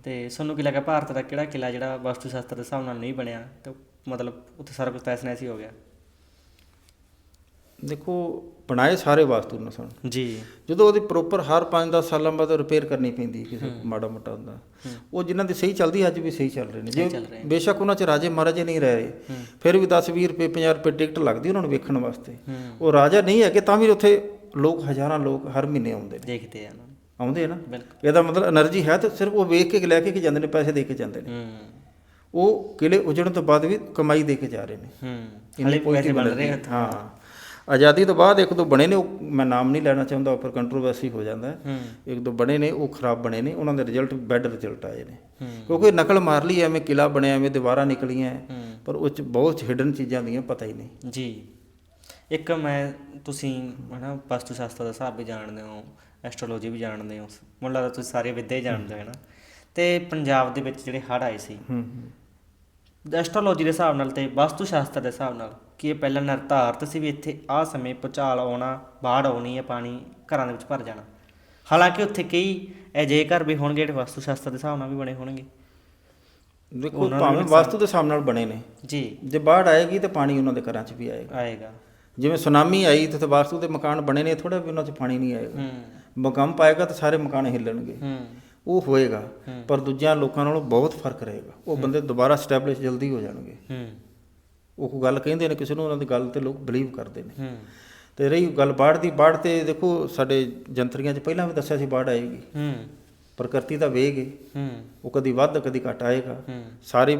ਤੇ ਤੁਹਾਨੂੰ ਕੀ ਲੱਗਾ? ਭਾਰਤ ਦਾ ਕਿਹੜਾ ਕਿਲਾ ਜਿਹੜਾ ਵਾਸਤੂ ਸ਼ਾਸਤਰ ਦੇ ਹਿਸਾਬ ਨਾਲ ਨਹੀਂ ਬਣਿਆ? ਤੇ ਮਤਲਬ ਉੱਥੇ ਸਾਰਾ ਕੁਝ ਤੈਸ ਨੈਸ ਹੀ ਹੋ ਗਿਆ। ਦੇਖੋ ਬਣਾਏ ਸਾਰੇ ਵਾਸਤੂ ਨੇ ਸਨ। ਜੀ। ਜਦੋਂ ਉਹਦੀ ਪ੍ਰੋਪਰ ਹਰ 5-10 ਸਾਲਾਂ ਬਾਅਦ ਰਿਪੇਅਰ ਕਰਨੀ ਪੈਂਦੀ ਕਿਸੇ ਮਾੜਾ ਮੋਟਾ ਹੁੰਦਾ। ਉਹ ਜਿਨ੍ਹਾਂ ਦੀ ਸਹੀ ਚੱਲਦੀ ਅੱਜ ਵੀ ਸਹੀ ਚੱਲ ਰਹੇ ਨੇ। ਜੇ ਬੇਸ਼ੱਕ ਉਹਨਾਂ 'ਚ ਰਾਜੇ ਮਹਾਰਾਜੇ ਨਹੀਂ ਰਹੇ ਫਿਰ ਵੀ 10 20 ਰੁਪਏ 50 ਰੁਪਏ ਟਿਕਟ ਲੱਗਦੀ ਉਹਨਾਂ ਨੂੰ ਵੇਖਣ ਵਾਸਤੇ। ਉਹ ਰਾਜਾ ਨਹੀਂ ਹੈਗੇ ਤਾਂ ਵੀ ਉੱਥੇ ਲੋਕ ਹਜ਼ਾਰਾਂ ਲੋਕ ਹਰ ਮਹੀਨੇ ਆਉਂਦੇ ਨੇ। ਦੇਖਦੇ ਆ ਆਉਂਦੇ ਆ ਨਾ। ਇਹਦਾ ਮਤਲਬ એનર્ਜੀ ਹੈ ਤੇ ਸਿਰਫ ਉਹ ਵੇਖ ਕੇ ਲੈ ਕੇ ਜਾਂਦੇ ਨੇ ਪੈਸੇ ਦੇ ਕੇ ਜਾਂਦੇ ਨੇ। ਉਹ ਕਿਲੇ ਉਜੜਨ ਤੋਂ ਬਾਅਦ ਵੀ ਕਮਾਈ ਦੇ ਕੇ ਜਾ ਰਹੇ ਨੇ। ਹੂੰ। ਹਲੇ ਪੈਸੇ ਬਣ ਰਹੇ ਹਾਂ। ਆਜ਼ਾਦੀ ਤੋਂ ਬਾਅਦ ਇੱਕ ਦੋ ਬਣੇ ਨੇ ਉਹ ਮੈਂ ਨਾਮ ਨਹੀਂ ਲੈਣਾ ਚਾਹੁੰਦਾ ਉੱਪਰ ਕੰਟਰੋਵਰਸੀ ਹੋ ਜਾਂਦਾ ਹੈ। ਇੱਕ ਦੋ ਬਣੇ ਨੇ ਉਹ ਖਰਾਬ ਬਣੇ ਨੇ ਉਹਨਾਂ ਦੇ ਰਿਜ਼ਲਟ ਬੈਡ ਰਿਜ਼ਲਟ ਆਏ ਨੇ। ਕਿਉਂਕਿ ਨਕਲ ਮਾਰ ਲਈ ਐਵੇਂ ਕਿਲਾ ਬਣਿਆ ਐਵੇਂ ਦੀਵਾਰਾਂ ਨਿਕਲੀਆਂ ਪਰ ਉਹ ਚ ਬਹੁਤ ਹਿਡਨ ਚੀਜ਼ਾਂ ਦੀਆਂ ਪਤਾ ਹੀ ਨਹੀਂ। ਜੀ। ਇੱਕ ਮੈਂ ਤੁਸੀਂ ਹਨਾ ਵਾਸਤੂ ਸ਼ਾਸਤਰ ਦਾ ਹਿਸਾਬ ਵੀ ਜਾਣਦੇ ਹੋ ਐਸਟ੍ਰੋਲੋਜੀ ਵੀ ਜਾਣਦੇ ਹੋ ਮੈਨੂੰ ਲੱਗਦਾ ਤੁਸੀਂ ਸਾਰੇ ਵਿਦਿਆ ਹੀ ਜਾਣਦੇ ਹੋ ਹਨਾ। ਤੇ ਪੰਜਾਬ ਦੇ ਵਿੱਚ ਜਿਹੜੇ ਹੜ੍ਹ ਆਏ ਸੀ। ਹੂੰ ਐਸਟ੍ਰੋਲੋਜੀ ਦੇ ਹਿਸਾਬ ਨਾਲ ਤੇ ਵਾਸਤੂ ਸ਼ਾਸਤਰ ਦੇ ਹਿਸਾਬ ਨਾਲ ਕੀ ਇਹ ਪਹਿਲਾਂ ਨਿਰਧਾਰਤ ਸੀ ਵੀ ਇੱਥੇ ਆਹ ਸਮੇਂ ਭੂਚਾਲ ਆਉਣਾ ਬਾੜ ਆਉਣੀ ਹੈ ਪਾਣੀ ਘਰਾਂ ਦੇ ਵਿੱਚ ਭਰ ਜਾਣਾ। ਹਾਲਾਂਕਿ ਉੱਥੇ ਕਈ ਅਜਿਹੇ ਘਰ ਵੀ ਹੋਣਗੇ ਜਿਹੜੇ ਵਾਸਤੂ ਸ਼ਾਸਤਰ ਦੇ ਹਿਸਾਬ ਨਾਲ ਵੀ ਬਣੇ ਹੋਣਗੇ। ਦੇਖੋ ਭਾਵੇਂ ਵਾਸਤੂ ਦੇ ਹਿਸਾਬ ਨਾਲ ਬਣੇ ਨੇ। ਜੀ। ਜੇ ਬਾੜ ਆਏਗੀ ਤੇ ਪਾਣੀ ਉਹਨਾਂ ਦੇ ਘਰਾਂ 'ਚ ਵੀ ਆਏਗਾ। ਆਏਗਾ। ਜਿਵੇਂ ਸੁਨਾਮੀ ਆਈ ਤੇ ਵਾਸਤੂ ਦੇ ਮਕਾਨ ਬਣੇ ਨੇ ਥੋੜਾ ਵੀ ਉਹਨਾਂ 'ਚ ਪਾਣੀ ਨਹੀਂ ਆਏਗਾ। ਭੂਕੰਪ ਆਏਗਾ ਤਾਂ ਸਾਰੇ ਮਕਾਨ ਹਿੱਲਣਗੇ। ਉਹ ਹੋਏਗਾ। ਪਰ ਦੂਜਿਆਂ ਲੋਕਾਂ ਨਾਲੋਂ ਬਹੁਤ ਫ਼ਰਕ ਰਹੇਗਾ। ਉਹ ਬੰਦੇ ਦੁਬਾਰਾ ਸਟੈਬਲਿਸ਼ ਜਲਦੀ ਹੋ ਜਾਣਗੇ। ਹੂੰ। ਉਹ ਗੱਲ ਕਹਿੰਦੇ ਨੇ ਕਿਸੇ ਨੂੰ ਉਹਨਾਂ ਦੀ ਗੱਲ ਤੇ ਲੋਕ ਬਲੀਵ ਕਰਦੇ ਨੇ। ਹੂੰ। ਤੇ ਰਹੀ ਗੱਲ ਬਾੜ ਦੀ ਬਾੜ ਤੇ ਦੇਖੋ ਸਾਡੇ ਜੰਤਰੀਆਂ 'ਚ ਪਹਿਲਾਂ ਵੀ ਦੱਸਿਆ ਸੀ ਬਾੜ ਆਏਗੀ। ਹੂੰ। ਪ੍ਰਕਿਰਤੀ ਦਾ ਵੇਗ ਹੈ ਹੂੰ। ਉਹ ਕਦੀ ਵੱਧ ਕਦੀ ਘਟ ਆਏਗਾ। ਸਾਰੇ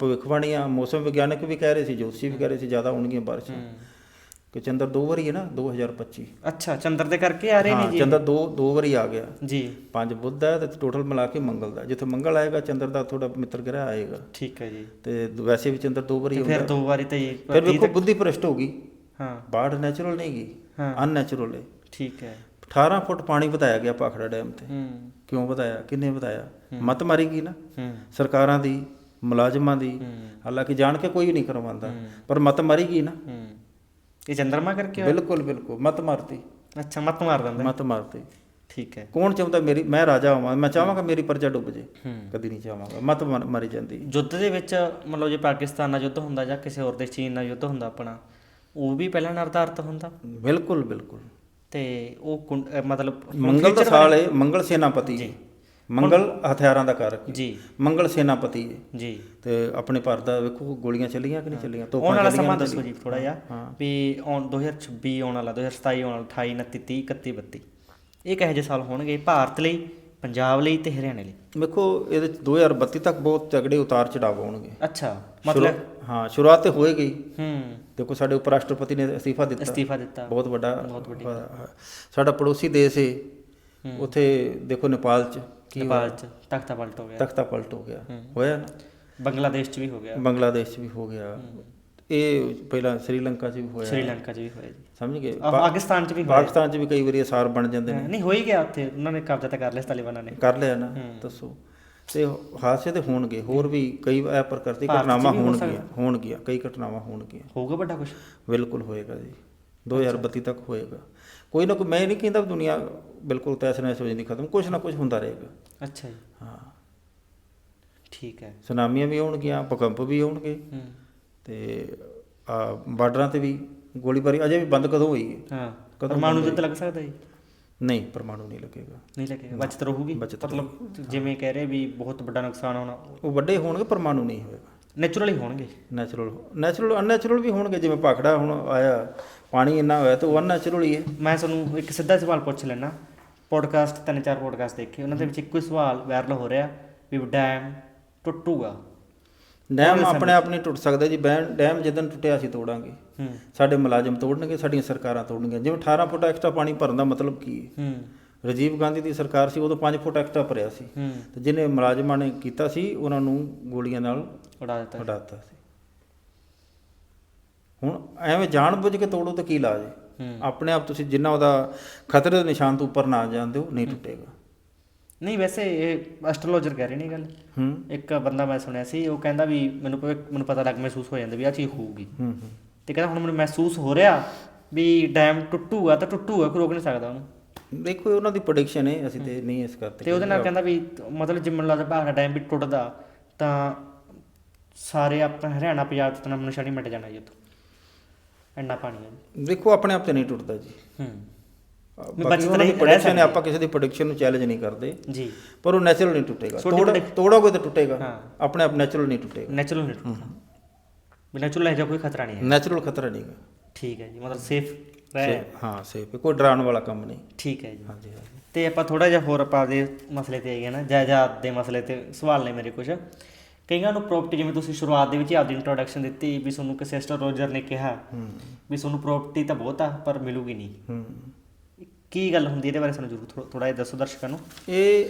ਭਵਿੱਖਬਾਣੀਆਂ ਮੌਸਮ ਵਿਗਿਆਨਕ ਵੀ ਕਹਿ ਰਹੇ ਸੀ ਜੋਤਸ਼ੀ ਵੀ ਕਹਿ ਰਹੇ ਸੀ ਜ਼ਿਆਦਾ ਹੋਣਗੀਆਂ ਬਾਰਿਸ਼ਾਂ। ਹੂੰ। ਕਿ ਚੰਦਰ ਦੋ ਵਾਰੀ ਹੈ ਨਾ 2025 ਅੱਛਾ ਚੰਦਰ ਦੇ ਕਰਕੇ ਆ ਰਹੇ ਨੇ ਜੀ ਚੰਦਰ ਦੋ ਦੋ ਵਾਰੀ ਆ ਗਿਆ। ਜੀ। ਪੰਜ ਬੁੱਧ ਹੈ ਤੇ ਟੋਟਲ ਮਿਲਾ ਕੇ ਮੰਗਲ ਦਾ। ਜਿੱਥੇ ਮੰਗਲ ਆਏਗਾ ਚੰਦਰ ਦਾ ਥੋੜਾ ਮਿੱਤਰ ਗ੍ਰਹਿ ਆਏਗਾ। ਠੀਕ ਹੈ ਜੀ। ਤੇ ਵੈਸੇ ਵੀ ਚੰਦਰ ਦੋ ਵਾਰੀ ਆਉਂਦਾ ਫਿਰ ਦੋ ਵਾਰੀ ਤਾਂ ਜੀ ਫਿਰ ਵੇਖੋ ਬੁੱਧੀ ਭ੍ਰਸ਼ਟ ਹੋ ਗਈ। ਹਾਂ। ਬਾੜ ਨੈਚੁਰਲ ਨਹੀਂ ਗਈ। ਹਾਂ। ਅਨਨੈਚੁਰਲ ਹੈ। ਠੀਕ ਹੈ। 18 ਫੁੱਟ ਪਾਣੀ ਵਧਾਇਆ ਗਿਆ ਭਾਖੜਾ ਡੈਮ ਤੇ। ਹੂੰ। ਕਿਉਂ ਵਧਾਇਆ? ਕਿੰਨੇ ਵਧਾਇਆ? ਮਤ ਮਾਰੀ ਗਈ ਨਾ। ਹੂੰ। ਸਰਕਾਰਾਂ ਦੀ ਮੁਲਾਜ਼ਮਾਂ ਦੀ। ਹਾਲਾਂਕਿ ਜਾਣ ਕੇ ਕੋਈ ਨਹੀਂ ਕਰਵਾਉਂਦਾ। ਪਰ ਮਤ ਮਾਰੀ ਗਈ ਨਾ। ਹੂੰ। ਇਹ ਚੰਦਰਮਾ ਕਰਕੇ ਹੋਇਆ? ਬਿਲਕੁਲ ਬਿਲਕੁਲ। ਮਤ ਮਾਰਤੀ। ਅੱਛਾ ਮਤ ਮਾਰ ਦਿੰਦਾ। ਮਤ ਮਾਰਤੀ। ਠੀਕ ਹੈ। ਕੌਣ ਚਾਹੁੰਦਾ ਮੇਰੀ ਮੈਂ ਰਾਜਾ ਹਾਂ ਮੈਂ ਚਾਹਾਂਗਾ ਮੇਰੀ ਪ੍ਰਜਾ ਡੁੱਬ ਜੇ। ਕਦੀ ਨਹੀਂ ਚਾਹਾਂਗਾ। ਮਤ ਮਾਰ- ਜਾਂਦੀ। ਯੁੱਧ ਦੇ ਵਿੱਚ ਮੰਨ ਲਓ ਜੇ ਪਾਕਿਸਤਾਨ ਨਾਲ ਯੁੱਧ ਹੁੰਦਾ ਜਾਂ ਕਿਸੇ ਹੋਰ ਦੇਸ਼ ਚੀਨ ਨਾਲ ਯੁੱਧ ਹੁੰਦਾ ਆਪਣਾ ਉਹ ਵੀ ਪਹਿਲਾਂ ਨਿਰਧਾਰਤ ਹੁੰਦਾ? ਬਿਲਕੁਲ ਬਿਲਕੁਲ। ਤੇ ਉਹ ਮਤਲਬ ਮੰਗਲ ਦਾ ਸਾਲ ਹੈ ਮੰਗਲ ਸੈਨਾਪਤੀ। ਜੀ। ਮੰਗਲ ਹਥਿਆਰਾਂ ਦਾ ਕਾਰਕ। ਜੀ। ਮੰਗਲ ਸੈਨਾਪਤੀ ਜੀ। ਤੇ ਆਪਣੇ ਭਾਰਤ ਦਾ ਵੇਖੋ ਗੋਲੀਆਂ ਚੱਲੀਆਂ ਕਿ ਨਹੀਂ ਚੱਲੀਆਂ? ਆਉਣ ਵਾਲਾ ਸਮਾਂ ਦੱਸੋ ਜੀ ਥੋੜਾ ਜਿਹਾ। ਵੀ ਆਉਣ 2026 ਆਉਣ ਵਾਲਾ 2027 ਆਉਣ ਵਾਲਾ 28 29 30 31 32 ਇਹ ਕਿਹੋ ਜਿਹੇ ਸਾਲ ਹੋਣਗੇ? ਭਾਰਤ ਲਈ ਪੰਜਾਬ ਲਈ ਤੇ ਹਰਿਆਣੇ ਲਈ? ਵੇਖੋ ਇਹਦੇ ਚ 2032 ਤੱਕ ਬਹੁਤ ਤਗੜੇ ਉਤਾਰ ਚੜਾਵ ਹੋਣਗੇ। ਅੱਛਾ ਮਤਲਬ? ਹਾਂ ਸ਼ੁਰੂਆਤ ਤੇ ਹੋਏਗੀ। ਹੂੰ। ਦੇਖੋ ਸਾਡੇ ਉਪ ਰਾਸ਼ਟਰਪਤੀ ਨੇ ਅਸਤੀਫਾ ਦਿੱਤਾ। ਅਸਤੀਫਾ ਦਿੱਤਾ। ਬਹੁਤ ਵੱਡਾ ਬਹੁਤ ਵੱਡੀ ਸਾਡਾ ਪੜੋਸੀ ਦੇਸ਼ ਹੈ। ਉੱਥੇ ਦੇਖੋ ਨੇਪਾਲ ਚ ਨੇਪਾਲ ਚ ਤਖਤਾ ਪਲਟ ਹੋ ਗਿਆ। ਤਖਤਾ ਪਲਟ ਹੋ ਗਿਆ। ਹੋਇਆ ਨਾ? ਬੰਗਲਾਦੇਸ਼ ਚ ਵੀ ਹੋ ਗਿਆ। ਬੰਗਲਾਦੇਸ਼ ਚ ਵੀ ਹੋ ਗਿਆ। ਇਹ ਪਹਿਲਾਂ ਸ੍ਰੀਲੰਕਾ ਚ ਵੀ ਹੋਇਆ। ਸ਼੍ਰੀਲੰਕਾ ਚ ਵੀ ਹੋਇਆ ਜੀ। ਸਮਝ ਗਏ? ਪਾਕਿਸਤਾਨ ਚ ਵੀ ਹੋਇਆ। ਪਾਕਿਸਤਾਨ ਚ ਵੀ ਕਈ ਵਾਰੀ ਅਸਾਰ ਬਣ ਜਾਂਦੇ ਨੇ। ਨਹੀਂ ਹੋ ਹੀ ਗਿਆ ਉੱਥੇ। ਉਹਨਾਂ ਨੇ ਕਬਜ਼ਾ ਤਾਂ ਕਰ ਲਿਆ ਤਾਲਿਬਾਨਾਂ ਨੇ। ਕਰ ਲਿਆ ਨਾ? ਦੱਸੋ। ਤੇ ਹਾਦਸੇ ਤੇ ਹੋਣਗੇ। ਹੋਰ ਵੀ ਕਈ ਇਹ ਪ੍ਰਕਿਰਤੀ ਘਟਨਾਵਾਂ ਹੋਣਗੀਆਂ। ਹੋਣਗੀਆਂ। ਕਈ ਘਟਨਾਵਾਂ ਹੋਣਗੀਆਂ। ਹੋਊਗਾ ਵੱਡਾ ਕੁਝ ਬਿਲਕੁਲ ਹੋਏਗਾ ਜੀ। 2032 ਤੱਕ ਹੋਏਗਾ। ਕੋਈ ਨਾ ਕੋਈ ਮੈਂ ਨਹੀਂ ਕਹਿੰਦਾ ਦੁਨੀਆ ਬਿਲਕੁਲ ਤੈਸ ਨੈਸ ਹੋ ਜਾਂਦੀ ਖਤਮ ਕੁਝ ਨਾ ਕੁਝ ਹੁੰਦਾ ਰਹੇਗਾ। ਅੱਛਾ ਜੀ। ਹਾਂ। ਠੀਕ ਹੈ। ਸੁਨਾਮੀਆਂ ਵੀ ਆਉਣਗੀਆਂ ਭੂਕੰਪ ਵੀ ਆਉਣਗੇ ਹੂੰ। ਤੇ ਆ ਬਾਰਡਰਾਂ ਤੇ ਵੀ ਗੋਲੀਬਾਰੀ ਅਜੇ ਵੀ ਬੰਦ ਕਦੋਂ ਹੋਈ ਹੈ? ਹਾਂ। ਕਦੋਂ ਪਰਮਾਣੂ ਯੁੱਧ ਲੱਗ ਸਕਦਾ ਜੀ? ਨਹੀਂ ਪਰਮਾਣੂ ਨਹੀਂ ਲੱਗੇਗਾ। ਨਹੀਂ ਲੱਗੇਗਾ ਬਚਤ ਰਹੂਗੀ? ਮਤਲਬ ਜਿਵੇਂ ਕਹਿ ਰਹੇ ਵੀ ਬਹੁਤ ਵੱਡਾ ਨੁਕਸਾਨ ਹੋਣਾ। ਉਹ ਵੱਡੇ ਹੋਣਗੇ ਪਰਮਾਣੂ ਨਹੀਂ ਹੋਏਗਾ। ਨੇਚਰਲ ਹੋਣਗੇ। ਨੈਚੁਰਲ ਨੈਚੁਰਲ ਅਨਨੈਚੁਰਲ ਵੀ ਹੋਣਗੇ ਜਿਵੇਂ ਭਾਖੜਾ ਹੁਣ ਆਇਆ ਪਾਣੀ ਇੰਨਾ ਹੋਇਆ ਤਾਂ ਉਹ ਅਨਨੈਚੁਰਲ ਹੀ ਹੈ। ਮੈਂ ਤੁਹਾਨੂੰ ਇੱਕ ਸਿੱਧਾ ਸਵਾਲ ਪੁੱਛ ਲੈਣਾ ਪੋਡਕਾਸਟ ਤਿੰਨ ਚਾਰ ਪੋਡਕਾਸਟ ਦੇਖੇ ਉਹਨਾਂ ਦੇ ਵਿੱਚ ਇੱਕੋ ਹੀ ਸਵਾਲ ਵਾਇਰਲ ਹੋ ਰਿਹਾ ਵੀ ਡੈਮ ਟੁੱਟੂਗਾ। ਡੈਮ ਆਪਣੇ ਆਪ ਨਹੀਂ ਟੁੱਟ ਸਕਦਾ ਜੀ ਡੈਮ ਜਦੋਂ ਟੁੱਟਿਆ ਅਸੀਂ ਤੋੜਾਂਗੇ। ਹੂੰ। ਸਾਡੇ ਮੁਲਾਜ਼ਮ ਤੋੜਨਗੇ ਸਾਡੀਆਂ ਸਰਕਾਰਾਂ ਤੋੜਨਗੀਆਂ। ਜਿਵੇਂ 18 ਫੁੱਟ ਐਕਸਟਰਾ ਪਾਣੀ ਭਰਨ ਦਾ ਮਤਲਬ ਕੀ ਹੈ? ਹੂੰ। ਰਾਜੀਵ ਗਾਂਧੀ ਦੀ ਸਰਕਾਰ ਸੀ ਉਦੋਂ 5 ਫੁੱਟ ਐਕਸਟਰਾ ਭਰਿਆ ਸੀ। ਤੇ ਜਿਹਨੇ ਮੁਲਾਜ਼ਮਾਂ ਨੇ ਕੀਤਾ ਸੀ ਉਹਨਾਂ ਨੂੰ ਗੋਲੀਆਂ ਨਾਲ ਉਡਾ ਦਿੱਤਾ। ਹਟਾਤਾ ਸੀ। ਹੁਣ ਐਵੇਂ ਜਾਣ ਬੁੱਝ ਕੇ ਤੋੜੋ ਤਾਂ ਕੀ ਹੂੰ? ਆਪਣੇ ਆਪ ਤੁਸੀਂ ਜਿੰਨਾ ਉਹਦਾ ਖਤਰੇ ਦੇ ਨਿਸ਼ਾਨ ਤੋਂ ਉੱਪਰ ਨਾ ਜਾਂਦੇ ਹੋ ਨਹੀਂ ਟੁੱਟੇਗਾ। ਨਹੀਂ ਵੈਸੇ ਇਹ ਐਸਟ੍ਰੋਲੋਜਰ ਕਹਿ ਰਹੇ ਨੇ ਗੱਲ। ਹੂੰ। ਇੱਕ ਬੰਦਾ ਮੈਂ ਸੁਣਿਆ ਸੀ ਉਹ ਕਹਿੰਦਾ ਵੀ ਮੈਨੂੰ ਮੈਨੂੰ ਪਤਾ ਲੱਗ ਮਹਿਸੂਸ ਹੋ ਜਾਂਦਾ ਵੀ ਆ ਚੀਜ਼ ਹੋਊਗੀ। ਹੂੰ ਹੂੰ। ਤੇ ਕਹਿੰਦਾ ਹੁਣ ਮੈਨੂੰ ਮਹਿਸੂਸ ਹੋ ਰਿਹਾ ਵੀ ਡੈਮ ਟੁੱਟੂਗਾ ਤਾਂ ਟੁੱਟੂਗਾ ਕੋਈ ਰੋਕ ਨਹੀਂ ਸਕਦਾ ਉਹਨੂੰ। ਦੇਖੋ ਇਹ ਉਹਨਾਂ ਦੀ ਪ੍ਰੈਡਿਕਸ਼ਨ ਹੈ ਅਸੀਂ ਤੇ ਨਹੀਂ ਇਸ ਕਰਤੇ ਤੇ ਉਹਦੇ ਨਾਲ ਕਹਿੰਦਾ ਵੀ ਮਤਲਬ ਜਿੰਮਣ ਲੱਗਦਾ ਭਾਗਾ ਡੈਮ ਵੀ ਟੁੱਟਦਾ ਤਾਂ ਸਾਰੇ ਆਪਣਾ ਹਰਿਆਣਾ ਪੰਜਾਬ ਤੋਂ ਨਮ ਨਿਸ਼ਾਨੀ ਮਿਟ ਜਾਣਾ ਜੀ ਉੱਥੋਂ। ਇੰਨਾ ਪਾਣੀ ਹੈ ਜੀ। ਦੇਖੋ ਆਪਣੇ ਆਪ ਤੇ ਨਹੀਂ ਟੁੱਟਦਾ ਜੀ। ਹੂੰ। ਬਾਕੀ ਉਹਨਾਂ ਦੀ ਪ੍ਰੈਡਿਕਸ਼ਨ ਹੈ। ਆਪਾਂ ਕਿਸੇ ਦੀ ਪ੍ਰੈਡਿਕਸ਼ਨ ਨੂੰ ਚੈਲੰਜ ਨਹੀਂ ਕਰਦੇ। ਜੀ। ਪਰ ਉਹ ਨੈਚੁਰਲ ਨਹੀਂ ਟੁੱਟੇਗਾ। ਤੋੜ ਤੋੜੋਗੇ ਤਾਂ ਟੁੱਟੇਗਾ। ਹਾਂ। ਆਪਣੇ ਆਪ ਨੈਚੁਰਲ ਨਹੀਂ ਟੁੱਟੇਗਾ। ਨੈਚੁਰਲ ਨਹੀਂ ਟੁੱਟਦਾ ਵੀ ਨੈਚੁਰਲ ਹੈ ਜਾਂ ਕੋਈ ਖਤਰਾ ਨਹੀਂ ਹੈ। ਨੈਚੁਰਲ ਖਤਰਾ ਨਹੀਂਗਾ ਠੀਕ ਹੈ ਜੀ। ਮਤਲਬ ਸੇਫ ਰਹਿ ਹਾਂ ਸੇਫ ਕੋਈ ਡਰਾਉਣ ਵਾਲਾ ਕੰਮ ਨਹੀਂ। ਠੀਕ ਹੈ ਜੀ। ਹਾਂਜੀ ਤੇ ਆਪਾਂ ਥੋੜਾ ਜਿਹਾ ਹੋਰ ਆਪਾਂ ਦੇ ਮਸਲੇ ਤੇ ਆਈਏ ਨਾ। ਜਾਇਦਾਦ ਦੇ ਮਸਲੇ ਤੇ ਸਵਾਲ ਨੇ ਮੇਰੇ ਕੁਝ। ਕਈਆਂ ਨੂੰ ਪ੍ਰਾਪਰਟੀ ਜਿਵੇਂ ਤੁਸੀਂ ਸ਼ੁਰੂਆਤ ਦੇ ਵਿੱਚ ਹੀ ਆਪਦੀ ਇੰਟਰੋਡਕਸ਼ਨ ਦਿੱਤੀ ਵੀ ਤੁਹਾਨੂੰ ਕਿਸੇ ਐਸਟ੍ਰੋਲੋਜਰ ਨੇ ਕਿਹਾ ਵੀ ਤੁਹਾਨੂੰ ਪ੍ਰਾਪਰਟੀ ਤਾਂ ਬਹੁਤ ਆ ਪਰ ਮਿਲੂਗੀ ਨਹੀਂ। ਕੀ ਗੱਲ ਹੁੰਦੀ ਇਹਦੇ ਬਾਰੇ ਸਾਨੂੰ ਜ਼ਰੂਰ ਥੋੜਾ ਜਿਹਾ ਦੱਸੋ ਦਰਸ਼ਕਾਂ ਨੂੰ। ਇਹ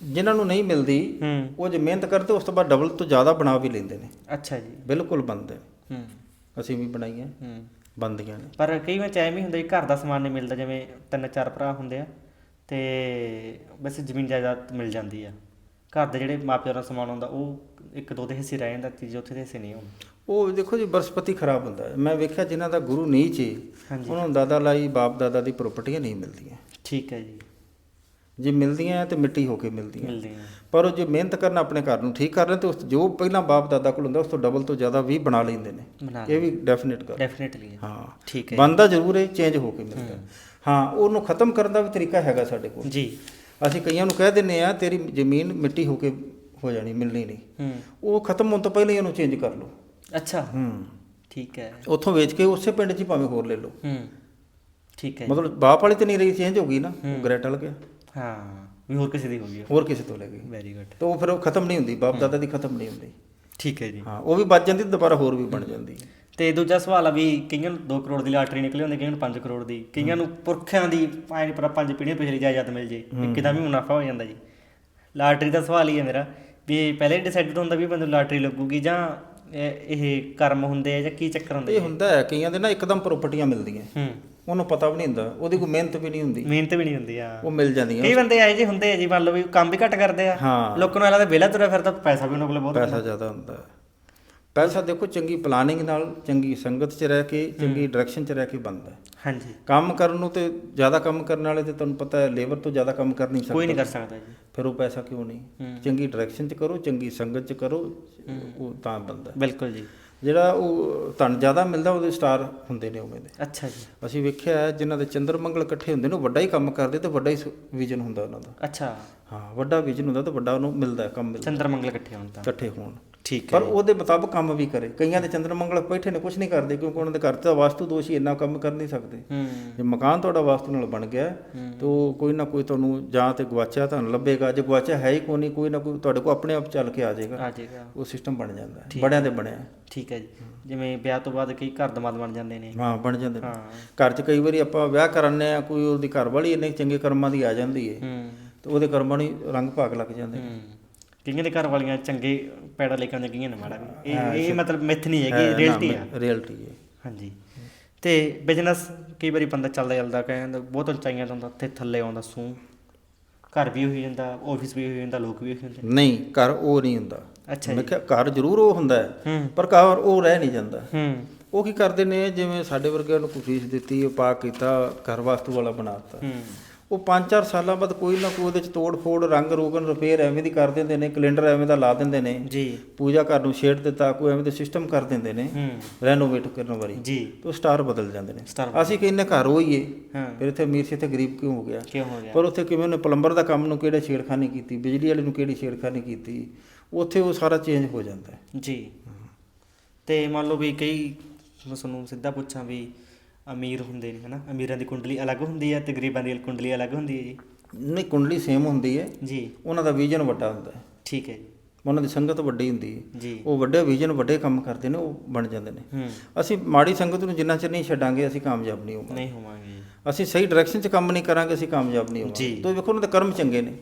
ਜਿਨ੍ਹਾਂ ਨੂੰ ਨਹੀਂ ਮਿਲਦੀ ਉਹ ਜੇ ਮਿਹਨਤ ਕਰਦੇ ਉਸ ਤੋਂ ਬਾਅਦ ਡਬਲ ਤੋਂ ਜ਼ਿਆਦਾ ਬਣਾ ਵੀ ਲੈਂਦੇ ਨੇ। ਅੱਛਾ ਜੀ। ਬਿਲਕੁਲ ਬਣਦੇ ਹੂੰ। ਅਸੀਂ ਵੀ ਬਣਾਈਆਂ ਹੂੰ। ਬਣਦੀਆਂ ਨੇ। ਪਰ ਕਈ ਵਾਰ ਐਵੇਂ ਵੀ ਹੁੰਦਾ ਜੀ ਘਰ ਦਾ ਸਮਾਨ ਨਹੀਂ ਮਿਲਦਾ ਜਿਵੇਂ ਤਿੰਨ ਚਾਰ ਭਰਾ ਹੁੰਦੇ ਆ ਤੇ ਵੈਸੇ ਜ਼ਮੀਨ ਜਾਇਦਾਦ ਮਿਲ ਜਾਂਦੀ ਆ। ਘਰ ਦੇ ਜਿਹੜੇ ਮਾਪਿਆਂ ਦਾ ਸਮਾਨ ਹੁੰਦਾ ਉਹ ਇੱਕ ਦੋ ਦੇ ਹਿੱਸੇ ਰਹਿ ਜਾਂਦਾ ਤੀਜੇ ਚੌਥੇ ਦੇ ਹਿੱਸੇ ਨਹੀਂ ਹੁੰਦੇ ਉਹ ਦੇਖੋ ਜੀ ਬਰਸਪਤੀ ਖਰਾਬ ਹੁੰਦਾ ਹੈ। ਮੈਂ ਵੇਖਿਆ ਜਿਨ੍ਹਾਂ ਦਾ ਗੁਰੂ ਨੀਚ ਹੈ ਹਾਂਜੀ। ਉਹਨਾਂ ਨੂੰ ਦਾਦਾ ਲਾਈ ਬਾਪ ਦਾਦਾ ਦੀ ਪ੍ਰਾਪਰਟੀਆਂ ਨਹੀਂ ਮਿਲਦੀਆਂ। ਠੀਕ ਹੈ ਜੀ। ਜੇ ਮਿਲਦੀਆਂ ਤੇ ਮਿੱਟੀ ਹੋ ਕੇ ਮਿਲਦੀਆਂ। ਮਿਲਦੇ ਆ ਪਰ ਉਹ ਜੇ ਮਿਹਨਤ ਕਰਨ ਆਪਣੇ ਘਰ ਨੂੰ ਠੀਕ ਕਰ ਲੈਣ ਤੇ ਉਸ ਜੋ ਪਹਿਲਾਂ ਬਾਪ ਦਾਦਾ ਕੋਲ ਹੁੰਦਾ ਉਸ ਤੋਂ ਡਬਲ ਤੋਂ ਜ਼ਿਆਦਾ ਵੀ ਬਣਾ ਲੈਂਦੇ ਨੇ। ਬਣਾ ਇਹ ਵੀ ਡੈਫੀਨੇਟ ਕਰ ਡੈਫੀਨਿਟਲੀ ਹਾਂ। ਠੀਕ ਹੈ ਬੰਦਾ ਜ਼ਰੂਰ ਹੈ ਚੇਂਜ ਹੋ ਕੇ ਮਿਲਦਾ ਹਾਂ ਉਹਨੂੰ ਖਤਮ ਕਰਨ ਦਾ ਵੀ ਤਰੀਕਾ ਹੈਗਾ ਸਾਡੇ ਕੋਲ। ਜੀ। ਅਸੀਂ ਕਈਆਂ ਨੂੰ ਕਹਿ ਦਿੰਨੇ ਆ ਤੇਰੀ ਜ਼ਮੀਨ ਮਿੱਟੀ ਹੋ ਕੇ ਹੋ ਜਾਣੀ ਮਿਲਣੀ ਨਹੀਂ। ਹੂੰ। ਉਹ ਖਤਮ ਹੋਣ ਤੋਂ ਪਹਿਲਾਂ ਹੀ ਉਹਨੂੰ ਚੇਂਜ ਕਰ ਲਓ। ਅੱਛਾ। ਹੂੰ। ਠੀਕ ਹੈ। ਉੱਥੋਂ ਵੇਚ ਕੇ ਉਸੇ ਪਿੰਡ 'ਚ ਹੀ ਭਾਵੇਂ ਹੋਰ ਲੈ ਲਓ। ਹੂੰ। ਠੀਕ ਹੈ ਮਤਲਬ ਬਾਪ ਵਾਲੀ ਤੇ ਨਹੀਂ ਰਹੀ ਚੇਂਜ ਹੋ ਗਈ ਨਾ ਗ੍ਰੈਟਲ ਗਿਆ। ਹਾਂ ਵੀ ਹੋਰ ਕਿਸੇ ਦੀ ਹੋ ਗਈ ਹੋਰ ਕਿਸੇ ਤੋਂ ਲੈ ਗਈ। ਵੈਰੀ ਗੁੱਡ ਤਾਂ ਉਹ ਫਿਰ ਉਹ ਖਤਮ ਨਹੀਂ ਹੁੰਦੀ ਬਾਪ ਦਾਦਾ ਦੀ ਖਤਮ ਨਹੀਂ ਹੁੰਦੀ। ਠੀਕ ਹੈ ਜੀ। ਹਾਂ ਉਹ ਵੀ ਬਚ ਜਾਂਦੀ ਦੁਬਾਰਾ ਹੋਰ ਵੀ ਬਣ ਜਾਂਦੀ। ਤੇ ਦੂਜਾ ਸਵਾਲ ਆ ਵੀ ਕਈਆਂ ਨੂੰ 2 ਕਰੋੜ ਦੀ ਲਾਟਰੀ ਨਿਕਲੀ ਹੁੰਦੀ ਕਈਆਂ ਨੂੰ 5 ਕਰੋੜ ਦੀ। ਕਈਆਂ ਨੂੰ ਪੁਰਖਿਆਂ ਦੀ ਐਂ ਪਤਾ ਪੰਜ ਪੀੜ੍ਹੀਆਂ ਪਿਛਲੀ ਜਾਇਦਾਦ ਮਿਲ ਜੇ ਇੱਕਦਮ ਹੀ। ਮੁਨਾਫਾ ਹੋ ਜਾਂਦਾ ਜੀ। ਲਾਟਰੀ ਦਾ ਸਵਾਲ ਹੀ ਹੈ ਮੇਰਾ ਵੀ ਪਹਿਲੇ ਡਿਸਾਈਡਡ ਹੁੰਦਾ ਵੀ ਬੰਦੇ ਨੂੰ ਲਾਟਰੀ ਲੱਗੂਗੀ ਜਾਂ ਇਹ ਕਰਮ ਹੁੰਦੇ ਆ ਜਾਂ ਕੀ ਚੱਕਰ ਹੁੰਦੇ ਇਹ ਹੁੰਦਾ ਹੈ ਕਈਆਂ ਦੇ ਨਾ ਇੱਕਦਮ ਪ੍ਰਾਪਰਟੀਆਂ ਮਿਲਦੀਆਂ। ਹੂੰ। ਉਹਨੂੰ ਪਤਾ ਵੀ ਨਹੀਂ ਹੁੰਦਾ ਉਹਦੀ ਕੋਈ ਮਿਹਨਤ ਵੀ ਨਹੀਂ ਹੁੰਦੀ। ਮਿਹਨਤ ਵੀ ਨਹੀਂ ਹੁੰਦੀ ਆ ਉਹ ਮਿਲ ਜਾਂਦੀਆਂ। ਕਈ ਬੰਦੇ ਆਏ ਜੀ ਹੁੰਦੇ ਆ ਜੀ ਮੰਨ ਲਓ ਵੀ ਕੰਮ ਵੀ ਘੱਟ ਕਰਦੇ ਆ। ਲੋਕਾਂ ਨੂੰ ਲੱਗਦਾ ਵਿਹਲਾ ਤੁਰਿਆ ਫਿਰਦਾ ਪੈਸਾ ਵੀ ਉਹਨਾਂ ਕੋਲ ਬਹੁਤ ਪੈਸਾ ਜ਼ਿਆਦਾ ਹੁੰਦਾ। ਪੈਸਾ ਦੇਖੋ ਚੰਗੀ ਪਲਾਨਿੰਗ ਨਾਲ ਚੰਗੀ ਸੰਗਤ 'ਚ ਰਹਿ ਕੇ ਚੰਗੀ ਡਾਇਰੈਕਸ਼ਨ 'ਚ ਰਹਿ ਕੇ ਬਣਦਾ। ਹਾਂਜੀ। ਕੰਮ ਕਰਨ ਨੂੰ ਤੇ ਜ਼ਿਆਦਾ ਕੰਮ ਕਰਨ ਵਾਲੇ ਤੇ ਤੁਹਾਨੂੰ ਪਤਾ ਹੈ ਲੇਬਰ ਤੋਂ ਜ਼ਿਆਦਾ ਕੰਮ ਕਰ ਨਹੀਂ ਕੋਈ ਸਕਦਾ। ਨਹੀਂ ਕਰ ਸਕਦਾ ਜੀ। ਫਿਰ ਉਹ ਪੈਸਾ ਕਿਉਂ ਨਹੀਂ। ਚੰਗੀ ਡਾਇਰੈਕਸ਼ਨ 'ਚ ਕਰੋ ਚੰਗੀ ਸੰਗਤ 'ਚ ਕਰੋ ਉਹ ਤਾਂ ਬੰਦਾ ਬਿਲਕੁਲ ਜੀ। ਜਿਹੜਾ ਉਹ ਧਨ ਜ਼ਿਆਦਾ ਮਿਲਦਾ ਉਹਦੇ ਸਟਾਰ ਹੁੰਦੇ ਨੇ ਉਵੇਂ ਦੇ। ਅੱਛਾ ਜੀ। ਅਸੀਂ ਵੇਖਿਆ ਹੈ, ਜਿਨ੍ਹਾਂ ਦੇ ਚੰਦਰ ਮੰਗਲ ਇਕੱਠੇ ਹੁੰਦੇ ਨੇ ਉਹ ਵੱਡਾ ਹੀ ਕੰਮ ਕਰਦੇ ਤੇ ਵੱਡਾ ਹੀ ਵਿਜ਼ਨ ਹੁੰਦਾ ਉਹਨਾਂ ਦਾ। ਅੱਛਾ। ਹਾਂ ਵੱਡਾ ਵਿਜ਼ਨ ਹੁੰਦਾ ਤੇ ਵੱਡਾ ਉਹਨੂੰ ਮਿਲਦਾ ਕੰਮ ਮਿਲਦਾ ਚੰਦਰ ਮੰਗਲ ਇਕੱਠੇ ਹੋਣ ਤਾਂ। ਇਕੱਠੇ ਹੋਣ। ਠੀਕ ਹੈ ਪਰ ਉਹਦੇ ਮੁਤਾਬਕ ਕੰਮ ਵੀ ਕਰੇ। ਕਈਆਂ ਦੇ ਚੰਦਰ ਮੰਗਲ ਬੈਠੇ ਨੇ ਕੁਝ ਨਹੀਂ ਕਰਦੇ ਕਿਉਂਕਿ ਉਹਨਾਂ ਦੇ ਘਰ ਤਾਂ ਵਾਸਤੂ ਦੋਸ਼ ਹੀ ਇੰਨਾ ਕੰਮ ਕਰ ਨਹੀਂ ਸਕਦੇ। ਜੇ ਮਕਾਨ ਤੁਹਾਡਾ ਵਾਸਤੂ ਨਾਲ ਬਣ ਗਿਆ ਤਾਂ ਕੋਈ ਨਾ ਕੋਈ ਤੁਹਾਨੂੰ ਜਾਂ ਤੇ ਗਵਾਚਿਆ ਤੁਹਾਨੂੰ ਲੱਭੇਗਾ। ਜੇ ਗਵਾਚਿਆ ਹੈ ਹੀ ਕੋਈ ਨਹੀਂ ਕੋਈ ਨਾ ਕੋਈ ਤੁਹਾਡੇ ਕੋਲ ਆਪਣੇ ਆਪ ਚੱਲ ਕੇ ਆ ਜਾਏਗਾ। ਆ ਜਾਏਗਾ। ਉਹ ਸਿਸਟਮ ਬਣ ਜਾਂਦਾ ਹੈ ਬੜਿਆਂ ਦੇ ਬਣਿਆ ਠੀਕ ਹੈ ਜੀ। ਜਿਵੇਂ ਵਿਆਹ ਤੋਂ ਬਾਅਦ ਕਈ ਘਰ ਦਮਾਦ ਬਣ ਜਾਂਦੇ ਨੇ। ਹਾਂ ਬਣ ਜਾਂਦੇ ਨੇ। ਹਾਂ। ਘਰ 'ਚ ਕਈ ਵਾਰੀ ਆਪਾਂ ਵਿਆਹ ਕਰਾਉਂਦੇ ਆ ਕੋਈ ਉਹਦੀ ਘਰ ਵਾਲੀ ਇੰਨੇ ਚੰਗੇ ਕਰਮਾਂ ਦੀ ਆ ਜਾਂਦੀ ਏ ਹੂੰ। ਤੇ ਉਹਦੇ ਕਰਮਾਂ ਨੂੰ ਰੰਗ ਭਾਗ ਲੱਗ ਜਾਂਦੇ ਨੇ। ਹੂੰ। ਕਈਆਂ ਦੇ ਘਰ ਵਾਲੀਆਂ ਚੰਗੇ ਪੈੜਾ ਲੈ ਕੇ ਆਉਂਦੇ ਕਈਆਂ ਨੇ ਮਾੜਾ ਵੀ। ਇਹ ਇਹ ਮਤਲਬ ਮਿੱਥ ਨਹੀਂ ਹੈਗੀ ਰਿਐਲਿਟੀ ਆ। ਰਿਐਲਿਟੀ ਹੈ। ਹਾਂਜੀ। ਤੇ ਬਿਜ਼ਨਸ ਕਈ ਵਾਰੀ ਬੰਦਾ ਚੱਲਦਾ ਚੱਲਦਾ ਕਹਿੰਦਾ ਬਹੁਤ ਉਚਾਈਆਂ ਤੋਂ ਹੁੰਦਾ ਉੱਥੇ ਥੱਲੇ ਆਉਂਦਾ ਸੂ। ਘਰ ਵੀ ਹੋਈ ਜਾਂਦਾ ਆਫਿਸ ਵੀ ਹੋਈ ਜਾਂਦਾ ਲੋਕ ਵੀ ਹੋਈ ਜਾਂਦੇ ਨਹੀਂ ਘਰ ਉਹ ਨਹੀਂ ਹੁੰਦਾ। ਅੱਛਾ ਮੈਂ ਕਿਹਾ ਘਰ ਜ਼ਰੂਰ ਉਹ ਹੁੰਦਾ ਹੈ ਹੂੰ। ਪਰ ਘਰ ਉਹ ਰਹਿ ਨਹੀਂ ਜਾਂਦਾ। ਹੂੰ। ਉਹ ਕੀ ਕਰਦੇ ਨੇ ਜਿਵੇਂ ਸਾਡੇ ਵਰਗਿਆਂ ਨੂੰ ਕੋਈ ਫੀਸ ਦਿੱਤੀ ਉਹ ਪਾ ਕੀਤਾ ਘਰ ਵਾਸਤੂ ਵਾਲਾ ਬਣਾਤਾ ਹੂੰ। ਉਹ 5-4 ਸਾਲਾਂ ਬਾਅਦ ਕੋਈ ਨਾ ਕੋਈ ਉਹਦੇ ਚ ਤੋੜ ਫੋੜ ਰੰਗ ਰੋਗਨ ਰਿਪੇਅਰ ਐਵੇਂ ਦੀ ਕਰ ਦਿੰਦੇ ਨੇ ਕੈਲੰਡਰ ਐਵੇਂ ਦਾ ਲਾ ਦਿੰਦੇ ਨੇ। ਜੀ। ਪੂਜਾ ਘਰ ਨੂੰ ਛੇੜ ਦਿੱਤਾ ਕੋਈ ਐਵੇਂ ਦੇ ਸਿਸਟਮ ਕਰ ਦਿੰਦੇ ਨੇ। ਹੂੰ। ਰੈਨੋਵੇਟ ਕਰਨ ਵਾਲੀ ਜੀ। ਤੋਂ ਸਟਾਰ ਬਦਲ ਜਾਂਦੇ ਨੇ। ਅਸੀਂ ਕਹਿੰਨੇ ਘਰ ਹੋਈਏ ਹਾਂ। ਫਿਰ ਇੱਥੇ ਅਮੀਰ ਸੀ ਇੱਥੇ ਗਰੀਬ ਕਿਉਂ ਹੋ ਗਿਆ? ਕਿਉਂ ਹੋ ਗਿਆ? ਪਰ ਉੱਥੇ ਕਿਵੇਂ ਉਹਨੇ ਪਲੰਬਰ ਦਾ ਕੰਮ ਨੂੰ ਕਿਹੜੇ ਛੇੜਖਾਨੀ ਕੀਤੀ ਬਿਜਲੀ ਵਾਲੇ ਨੂੰ ਕਿਹੜੀ ਛੇੜਖਾਨੀ ਕੀਤੀ ਉੱਥੇ ਉਹ ਸਾਰਾ ਚੇਂਜ ਹੋ ਜਾਂਦਾ ਹੈ। ਜੀ। ਤੇ ਮੰਨ ਲਓ ਵੀ ਕਈ ਮੈਂ ਤੁਹਾਨੂੰ ਸਿੱਧਾ ਪੁੱਛਾਂ ਵੀ ਅਮੀਰ ਹੁੰਦੇ ਨੇ ਹਨਾ? ਅਮੀਰਾਂ ਦੀ ਕੁੰਡਲੀ ਅਲੱਗ ਹੁੰਦੀ ਹੈ ਤੇ ਗਰੀਬਾਂ ਦੀ ਕੁੰਡਲੀ ਅਲੱਗ ਹੁੰਦੀ ਹੈ ਜੀ? ਨਹੀਂ ਕੁੰਡਲੀ ਸੇਮ ਹੁੰਦੀ ਹੈ ਜੀ। ਉਹਨਾਂ ਦਾ ਵਿਜ਼ਨ ਵੱਡਾ ਹੁੰਦਾ ਹੈ। ਠੀਕ ਹੈ ਜੀ। ਉਹਨਾਂ ਦੀ ਸੰਗਤ ਵੱਡੀ ਹੁੰਦੀ ਹੈ। ਜੀ। ਉਹ ਵੱਡੇ ਵਿਜ਼ਨ ਵੱਡੇ ਕੰਮ ਕਰਦੇ ਨੇ ਉਹ ਬਣ ਜਾਂਦੇ ਨੇ। ਹੂੰ। ਅਸੀਂ ਮਾੜੀ ਸੰਗਤ ਨੂੰ ਜਿੰਨਾ ਚਿਰ ਨਹੀਂ ਛੱਡਾਂਗੇ ਅਸੀਂ ਕਾਮਯਾਬ ਨਹੀਂ ਹੋਵਾਂਗੇ। ਨਹੀਂ ਹੋਵਾਂਗੇ। ਅਸੀਂ ਸਹੀ ਡਾਇਰੈਕਸ਼ਨ 'ਚ ਕੰਮ ਨਹੀਂ ਕਰਾਂਗੇ ਅਸੀਂ ਕਾਮਯਾਬ ਨਹੀਂ ਹੋਵਾਂਗੇ। ਤੁਸੀਂ ਵੇਖੋ ਉਹਨਾਂ ਦੇ ਕਰਮ ਚੰਗੇ ਨੇ।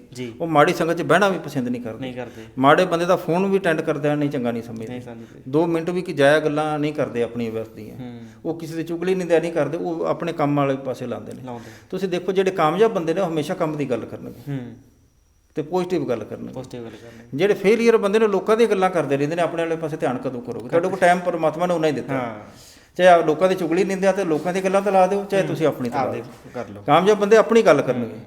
ਉਹ ਮਾੜੀ ਸੰਗਤ 'ਚ ਬਹਿਣਾ ਵੀ ਪਸੰਦ ਨਹੀਂ ਕਰਦੇ। ਨਹੀਂ ਕਰਦੇ। ਮਾੜੇ ਬੰਦੇ ਦਾ ਫੋਨ ਵੀ ਅਟੈਂਡ ਕਰਦੇ ਨਹੀਂ ਚੰਗਾ ਨਹੀਂ ਸਮਝਦੇ। ਨਹੀਂ ਸਮਝਦੇ। 2 ਮਿੰਟ ਵੀ ਕਿ ਜਾਇਆ ਗੱਲਾਂ ਨਹੀਂ ਕਰਦੇ ਆਪਣੀ ਵਿਅਸਤ ਦੀਆਂ। ਹੂੰ। ਉਹ ਕਿਸੇ ਦੀ ਚੁਗਲੀ ਨਹੀਂ ਦਿਆ ਨਹੀਂ ਕਰਦੇ ਉਹ ਆਪਣੇ ਕੰਮ ਵਾਲੇ ਪਾਸੇ ਲਾਉਂਦੇ ਨੇ। ਲਾਉਂਦੇ ਤੁਸੀਂ ਦੇਖੋ ਜਿਹੜੇ ਕਾਮਯਾਬ ਬੰਦੇ ਨੇ ਉਹ ਹਮੇਸ਼ਾ ਕੰਮ ਦੀ ਗੱਲ ਕਰਨਗੇ। ਹੂੰ। ਤੇ ਪੋਜ਼ਿਟਿਵ ਗੱਲ ਕਰਨਗੇ। ਪੋਜ਼ਿਟਿਵ ਗੱਲ ਕਰਨੀ ਜਿਹੜੇ ਫੇਲਿਅਰ ਬੰਦੇ ਨੇ ਲੋਕਾਂ ਦੀਆਂ ਗੱਲਾਂ ਕਰਦੇ ਰਹਿੰਦੇ ਨੇ ਆਪਣੇ ਵਾਲੇ ਪਾਸੇ ਧਿਆਨ ਕਦੋਂ ਕਰੋਗੇ? ਤੁਹਾਡੇ ਕੋਲ ਟਾਈਮ ਪਰਮਾਤਮਾ ਨੇ ਉਨਾ ਹੀ ਦਿੱਤਾ। ਹਾਂ। ਚਾਹੇ ਲੋਕਾਂ ਦੀ ਚੁਗਲੀ ਨਿੰਦੇ ਤੇ ਲੋਕਾਂ ਦੀ ਗੱਲਾਂ ਤੇ ਲਾ ਦਿਓ ਚਾਹੇ ਤੁਸੀਂ ਆਪਣੀ ਤੇ ਕਰ ਲਓ। ਕਾਮਯਾਬ ਬੰਦੇ ਆਪਣੀ ਗੱਲ ਕਰਨਗੇ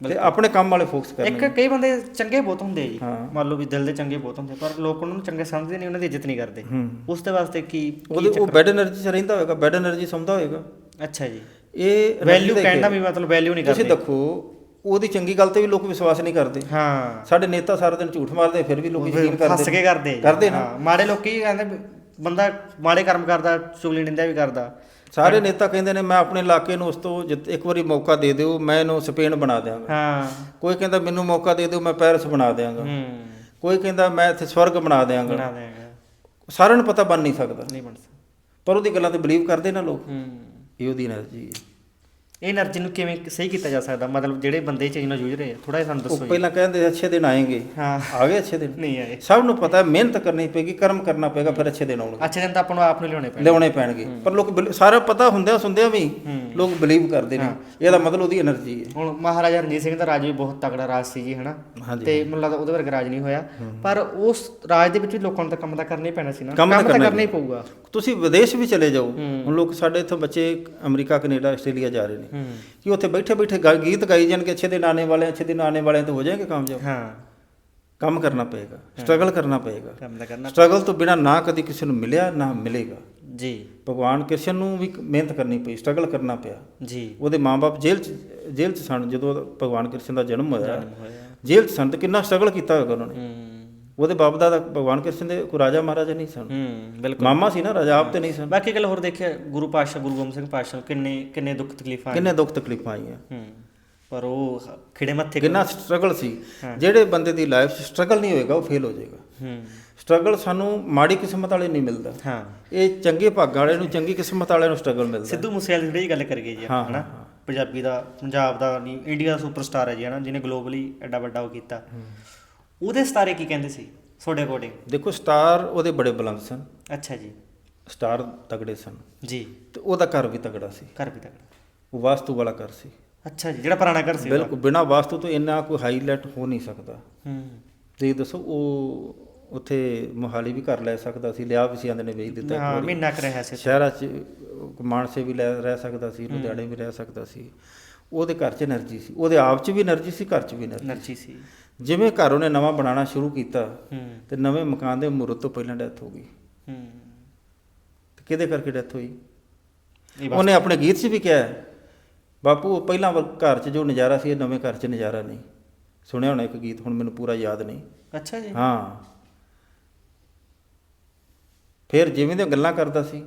ਤੇ ਆਪਣੇ ਕੰਮ ਵਾਲੇ ਫੋਕਸ ਕਰਨਗੇ। ਇੱਕ ਕਈ ਬੰਦੇ ਚੰਗੇ ਬਹੁਤ ਹੁੰਦੇ ਜੀ। ਮੰਨ ਲਓ ਵੀ ਦਿਲ ਦੇ ਚੰਗੇ ਬਹੁਤ ਹੁੰਦੇ ਪਰ ਲੋਕ ਉਹਨਾਂ ਨੂੰ ਚੰਗੇ ਸਮਝਦੇ ਨਹੀਂ ਉਹਨਾਂ ਦੀ ਇੱਜ਼ਤ ਨਹੀਂ ਕਰਦੇ। ਉਸ ਦੇ ਵਾਸਤੇ ਕੀ ਉਹ ਬੈਡ એનર્ਜੀ 'ਚ ਰਹਿੰਦਾ ਹੋਵੇਗਾ ਬੈਡ એનર્ਜੀ ਸਮਝਦਾ ਹੋਵੇਗਾ ਅੱਛਾ ਜੀ। ਇਹ ਵੈਲਿਊ ਕਹਿਣ ਦਾ ਵੀ ਮਤਲਬ ਵੈਲਿਊ ਨਹੀਂ ਕਰਦੇ। ਤੁਸੀਂ ਦੇਖੋ ਉਹਦੀ ਚੰਗੀ ਗੱਲ ਤੇ ਵੀ ਲੋਕ ਵਿਸ਼ਵਾਸ ਨਹੀਂ ਕਰਦੇ। ਹਾਂ। ਸਾਡੇ ਨੇਤਾ ਸਾਰਾ ਦਿਨ ਝੂਠ ਮਾਰਦੇ ਫਿਰ ਵੀ ਲੋਕ ਯਕੀਨ ਕਰਦੇ। ਕਰਦੇ ਨਾ। ਮਾੜੇ ਲੋਕੀ ਕਹਿੰਦੇ ਬੰਦਾ ਮਾੜੇ ਕਰਮ ਕਰਦਾ ਚੁਗਲੀ ਨਿੰਦਿਆ ਵੀ ਕਰਦਾ। ਸਾਰੇ ਨੇਤਾ ਕਹਿੰਦੇ ਨੇ ਮੈਂ ਆਪਣੇ ਇਲਾਕੇ ਨੂੰ ਉਸ ਤੋਂ ਜਿੱਤ ਇੱਕ ਵਾਰੀ ਮੌਕਾ ਦੇ ਦਿਓ ਮੈਂ ਇਹਨੂੰ ਸਪੇਨ ਬਣਾ ਦਿਆਂਗਾ। ਹਾਂ। ਕੋਈ ਕਹਿੰਦਾ ਮੈਨੂੰ ਮੌਕਾ ਦੇ ਦਿਓ ਮੈਂ ਪੈਰਿਸ ਬਣਾ ਦਿਆਂਗਾ। ਹੂੰ। ਕੋਈ ਕਹਿੰਦਾ ਮੈਂ ਇੱਥੇ ਸਵਰਗ ਬਣਾ ਦਿਆਂਗਾ। ਬਣਾ ਦੇਗਾ ਸਾਰਿਆਂ ਨੂੰ ਪਤਾ ਬਣ ਨਹੀਂ ਸਕਦਾ। ਨਹੀਂ ਬਣ ਸਕਦਾ। ਪਰ ਉਹਦੀ ਗੱਲਾਂ ਤੇ ਬਲੀਵ ਕਰਦੇ ਨਾ ਲੋਕ। ਹੂੰ। ਇਹ ਉਹਦੀ એનર્ਜੀ ਹੈ। ਇਹ એનર્ਜੀ ਨੂੰ ਕਿਵੇਂ ਸਹੀ ਕੀਤਾ ਜਾ ਸਕਦਾ? ਮਤਲਬ ਜਿਹੜੇ ਬੰਦੇ ਚੀਜ਼ ਨਾਲ ਜੂਝ ਰਹੇ ਆ ਥੋੜਾ ਜਿਹਾ ਸਾਨੂੰ ਦੱਸੋ ਪਹਿਲਾਂ ਕਹਿੰਦੇ ਅੱਛੇ ਦਿਨ ਆਏਗੇ। ਹਾਂ। ਆ ਅੱਛੇ ਦਿਨ? ਨਹੀਂ ਆਏ। ਸਭ ਨੂੰ ਪਤਾ ਹੈ ਮਿਹਨਤ ਕਰਨੀ ਪੈਗੀ ਕਰਮ ਕਰਨਾ ਪੈਗਾ ਫਿਰ ਅੱਛੇ ਦਿਨ ਆਉਣਗੇ। ਅੱਛੇ ਦਿਨ ਤਾਂ ਆਪਾਂ ਨੂੰ ਆਪ ਨੂੰ ਲਿਆਉਣੇ ਪੈਣੇ ਲਿਆਉਣੇ ਪੈਣਗੇ। ਪਰ ਲੋਕ ਬਿਲ- ਸਾਰਾ ਪਤਾ ਹੁੰਦਿਆਂ ਸੁਣਦਿਆਂ ਵੀ ਲੋਕ ਬਲੀਵ ਕਰਦੇ ਨੇ। ਇਹਦਾ ਮਤਲਬ ਉਹਦੀ એનર્ਜੀ ਹੈ। ਹੁਣ ਮਹਾਰਾਜਾ ਰਣਜੀਤ ਸਿੰਘ ਦਾ ਰਾਜ ਵੀ ਬਹੁਤ ਤਕੜਾ ਰਾਜ ਸੀ ਜੀ ਹਨਾ? ਤੇ ਮੈਨੂੰ ਲੱਗਦਾ ਉਹਦੇ ਵਰਗਾ ਰਾਜ ਨਹੀਂ ਹੋਇਆ। ਪਰ ਉਸ ਰਾਜ ਦੇ ਵਿੱਚ ਵੀ ਲੋਕਾਂ ਨੂੰ ਤਾਂ ਕੰਮ ਦਾ ਕਰਨਾ ਹੀ ਪੈਣਾ ਸੀ ਨਾ। ਕੰਮ ਤਾਂ ਕਰਨਾ ਹੀ ਪਊਗਾ। ਤੁਸੀਂ ਵਿਦੇਸ਼ ਵੀ ਚਲੇ ਜਾਓ। ਹੁਣ ਲੋਕ ਸਾਡੇ ਇੱਥੋਂ ਬੱਚੇ ਅਮਰੀਕਾ ਕੈਨੇਡਾ ਆਸਟ੍ਰੇਲੀਆ ਜਾ ਰਹੇ ਨੇ। ਕਿ ਉੱਥੇ ਬੈਠੇ ਬੈਠੇ ਗੀਤ ਗਾਈ ਜਾਣਗੇ ਅੱਛੇ ਦਿਨ ਆਣੇ ਵਾਲੇ ਅੱਛੇ ਦਿਨ ਆਣੇ ਵਾਲੇ ਤਾਂ ਹੋ ਜਾਏਗੇ ਕਾਮਯਾਬ ਹਾਂ। ਕੰਮ ਕਰਨਾ ਪਏਗਾ ਸਟਰਗਲ ਕਰਨਾ ਪਏਗਾ। ਕੰਮ ਤਾਂ ਕਰਨਾ ਸਟਰਗਲ ਤੋਂ ਬਿਨਾ ਨਾ ਕਦੀ ਕਿਸੇ ਨੂੰ ਮਿਲਿਆ ਨਾ ਮਿਲੇਗਾ। ਜੀ। ਭਗਵਾਨ ਕ੍ਰਿਸ਼ਨ ਨੂੰ ਵੀ ਮਿਹਨਤ ਕਰਨੀ ਪਈ ਸਟਰਗਲ ਕਰਨਾ ਪਿਆ। ਜੀ। ਉਹਦੇ ਮਾਪੇ ਜੇਲ੍ਹ ਚ ਜੇਲ੍ਹ ਚ ਸਨ ਜਦੋਂ ਭਗਵਾਨ ਕ੍ਰਿਸ਼ਨ ਦਾ ਜਨਮ ਹੋਇਆ। ਜੇਲ੍ਹ ਚ ਸਨ ਤੇ ਕਿੰਨਾ ਸਟਰਗਲ ਕੀਤਾ ਹੋਵੇਗਾ ਉਹਨਾਂ ਨੇ। ਹੂੰ। ਉਹਦੇ ਬਾਪ ਦਾ ਭਗਵਾਨ ਕ੍ਰਿਸ਼ਨ ਦੇ ਕੋਈ ਰਾਜਾ ਮਹਾਰਾਜਾ ਨਹੀਂ ਸਨ। ਹੂੰ ਬਿਲਕੁਲ। ਮਾਮਾ ਸੀ ਨਾ ਰਾਜਾ ਆਪ ਤੇ ਨਹੀਂ ਸਨ। ਬਾਕੀ ਗੱਲ ਹੋਰ ਦੇਖਿਆ ਗੁਰੂ ਪਾਤਸ਼ਾਹ ਗੁਰੂ ਗੋਬਿੰਦ ਸਿੰਘ ਪਾਤਸ਼ਾਹ ਕਿੰਨੇ ਕਿੰਨੇ ਦੁੱਖ ਤਕਲੀਫਾਂ ਆਈਆਂ। ਕਿੰਨੇ ਦੁੱਖ ਤਕਲੀਫਾਂ ਆਈਆਂ। ਹੂੰ ਪਰ ਉਹ ਖਿੜੇ ਮੱਥੇ ਕਿੰਨਾ ਸਟਰਗਲ ਸੀ। ਜਿਹੜੇ ਬੰਦੇ ਦੀ ਲਾਈਫ 'ਚ ਸਟਰਗਲ ਨਹੀਂ ਹੋਏਗਾ ਉਹ ਫੇਲ ਹੋ ਜਾਏਗਾ। ਹੂੰ। ਸਟਰਗਲ ਸਾਨੂੰ ਮਾੜੀ ਕਿਸਮਤ ਵਾਲੇ ਨਹੀਂ ਮਿਲਦਾ। ਹਾਂ। ਇਹ ਚੰਗੇ ਭਾਗਾਂ ਵਾਲੇ ਨੂੰ ਚੰਗੀ ਕਿਸਮਤ ਵਾਲੇ ਨੂੰ ਸਟਰਗਲ ਮਿਲਦਾ। ਸਿੱਧੂ ਮੂਸੇਵਾਲੇ ਦੀ ਜਿਹੜੀ ਗੱਲ ਕਰੀਏ ਜੀ ਆਪਾਂ, ਹਾਂ, ਹਨਾ? ਪੰਜਾਬੀ ਦਾ ਪੰਜਾਬ ਦਾ ਨਹੀਂ ਇੰਡੀਆ ਦਾ ਸੁਪਰਸਟਾਰ ਹੈ ਜੀ ਹਨਾ? ਜਿਹਨੇ ਗਲੋਬਲੀ ਐਡਾ ਵੱਡਾ ਉਹ ਕੀਤਾ। ਉਹਦੇ ਸਤਾਰੇ ਕੀ ਕਹਿੰਦੇ ਸੀ? ਤੁਹਾਡੇ ਅਕੋਰਡਿੰਗ ਦੇਖੋ ਸਟਾਰ ਉਹਦੇ ਬੜੇ ਬਲੰਦ ਸਨ। ਅੱਛਾ ਜੀ। ਸਟਾਰ ਤਗੜੇ ਸਨ। ਜੀ। ਤੇ ਉਹਦਾ ਘਰ ਵੀ ਤਗੜਾ ਸੀ। ਘਰ ਵੀ ਤਗੜਾ। ਉਹ ਵਾਸਤੂ ਵਾਲਾ ਘਰ ਸੀ। ਅੱਛਾ ਜੀ ਜਿਹੜਾ ਪੁਰਾਣਾ ਘਰ ਸੀ ਬਿਲਕੁਲ ਬਿਨਾ ਵਾਸਤੂ ਤੋਂ ਇੰਨਾ ਕੋਈ ਹਾਈਲਾਈਟ ਹੋ ਨਹੀਂ ਸਕਦਾ। ਹੂੰ। ਤੇ ਦੱਸੋ ਉਹ ਉੱਥੇ ਮੋਹਾਲੀ ਵੀ ਘਰ ਲੈ ਸਕਦਾ ਸੀ ਲਿਆ ਵੀ ਸੀ ਆਂਦੇ ਨੇ ਵੇਚ ਦਿੱਤਾ ਹਾਂ ਮਹੀਨਾ ਕਰ ਰਿਹਾ ਸੀ। ਸ਼ਹਿਰਾਂ 'ਚ ਮਾਨਸੇ ਵੀ ਲੈ ਰਹਿ ਸਕਦਾ ਸੀ ਲੁਧਿਆਣੇ ਵੀ ਰਹਿ ਸਕਦਾ ਸੀ। ਉਹਦੇ ਘਰ 'ਚ એનર્ਜੀ ਸੀ। ਉਹਦੇ ਆਪ 'ਚ ਵੀ એનર્ਜੀ ਸੀ ਘਰ 'ਚ ਵੀ એનર્ਜੀ ਸੀ। ਜਿਵੇਂ ਘਰ ਉਹਨੇ ਨਵਾਂ ਬਣਾਉਣਾ ਸ਼ੁਰੂ ਕੀਤਾ ਤੇ ਨਵੇਂ ਮਕਾਨ ਦੇ ਮੂਰਤ ਤੋਂ ਪਹਿਲਾਂ ਡੈਥ ਹੋ ਗਈ। ਹੂੰ। ਤੇ ਕਿਹਦੇ ਕਰਕੇ ਡੈਥ ਹੋਈ? ਉਹਨੇ ਆਪਣੇ ਗੀਤ 'ਚ ਵੀ ਕਿਹਾ ਬਾਪੂ ਪਹਿਲਾਂ ਵਰ- ਘਰ 'ਚ ਜੋ ਨਜ਼ਾਰਾ ਸੀ ਇਹ ਨਵੇਂ ਘਰ 'ਚ ਨਜ਼ਾਰਾ ਨਹੀਂ। ਸੁਣਿਆ ਹੋਣਾ ਇੱਕ ਗੀਤ ਹੁਣ ਮੈਨੂੰ ਪੂਰਾ ਯਾਦ ਨਹੀਂ। ਅੱਛਾ ਜੀ। ਹਾਂ। ਫਿਰ ਜਿਵੇਂ ਦੀਆਂ ਗੱਲਾਂ ਕਰਦਾ ਸੀ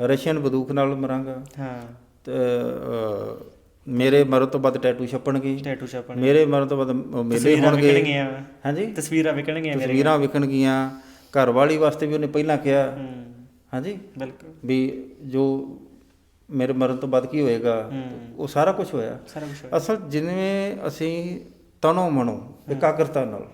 ਰਸ਼ੀਅਨ ਬੰਦੂਕ ਨਾਲ ਮਰਾਂਗਾ ਹਾਂ। ਤੇ ਮੇਰੇ ਮਰਨ ਤੋਂ ਬਾਅਦ ਟੈਟੂ ਛਪਣਗੇ ਟੈਟੂ ਛਾਪਣ ਮੇਰੇ ਮਰਨ ਤੋਂ ਬਾਅਦ ਮੇਲੇ ਹੋਣਗੇ। ਹਾਂਜੀ। ਤਸਵੀਰਾਂ ਵਿਕਣਗੀਆਂ ਮੇਰੇ ਤਸਵੀਰਾਂ ਵਿਕਣਗੀਆਂ ਘਰ ਵਾਲੀ ਵਾਸਤੇ ਵੀ ਉਹਨੇ ਪਹਿਲਾਂ ਕਿਹਾ। ਹਾਂਜੀ। ਬਿਲਕੁਲ। ਵੀ ਜੋ ਮੇਰੇ ਮਰਨ ਤੋਂ ਬਾਅਦ ਕੀ ਹੋਏਗਾ। ਉਹ ਸਾਰਾ ਕੁਝ ਹੋਇਆ। ਸਾਰਾ ਕੁਝ ਅਸਲ ਜਿਵੇਂ ਅਸੀਂ ਤਨੋ ਮਨੋ ਇਕਾਗਰਤਾ ਨਾਲ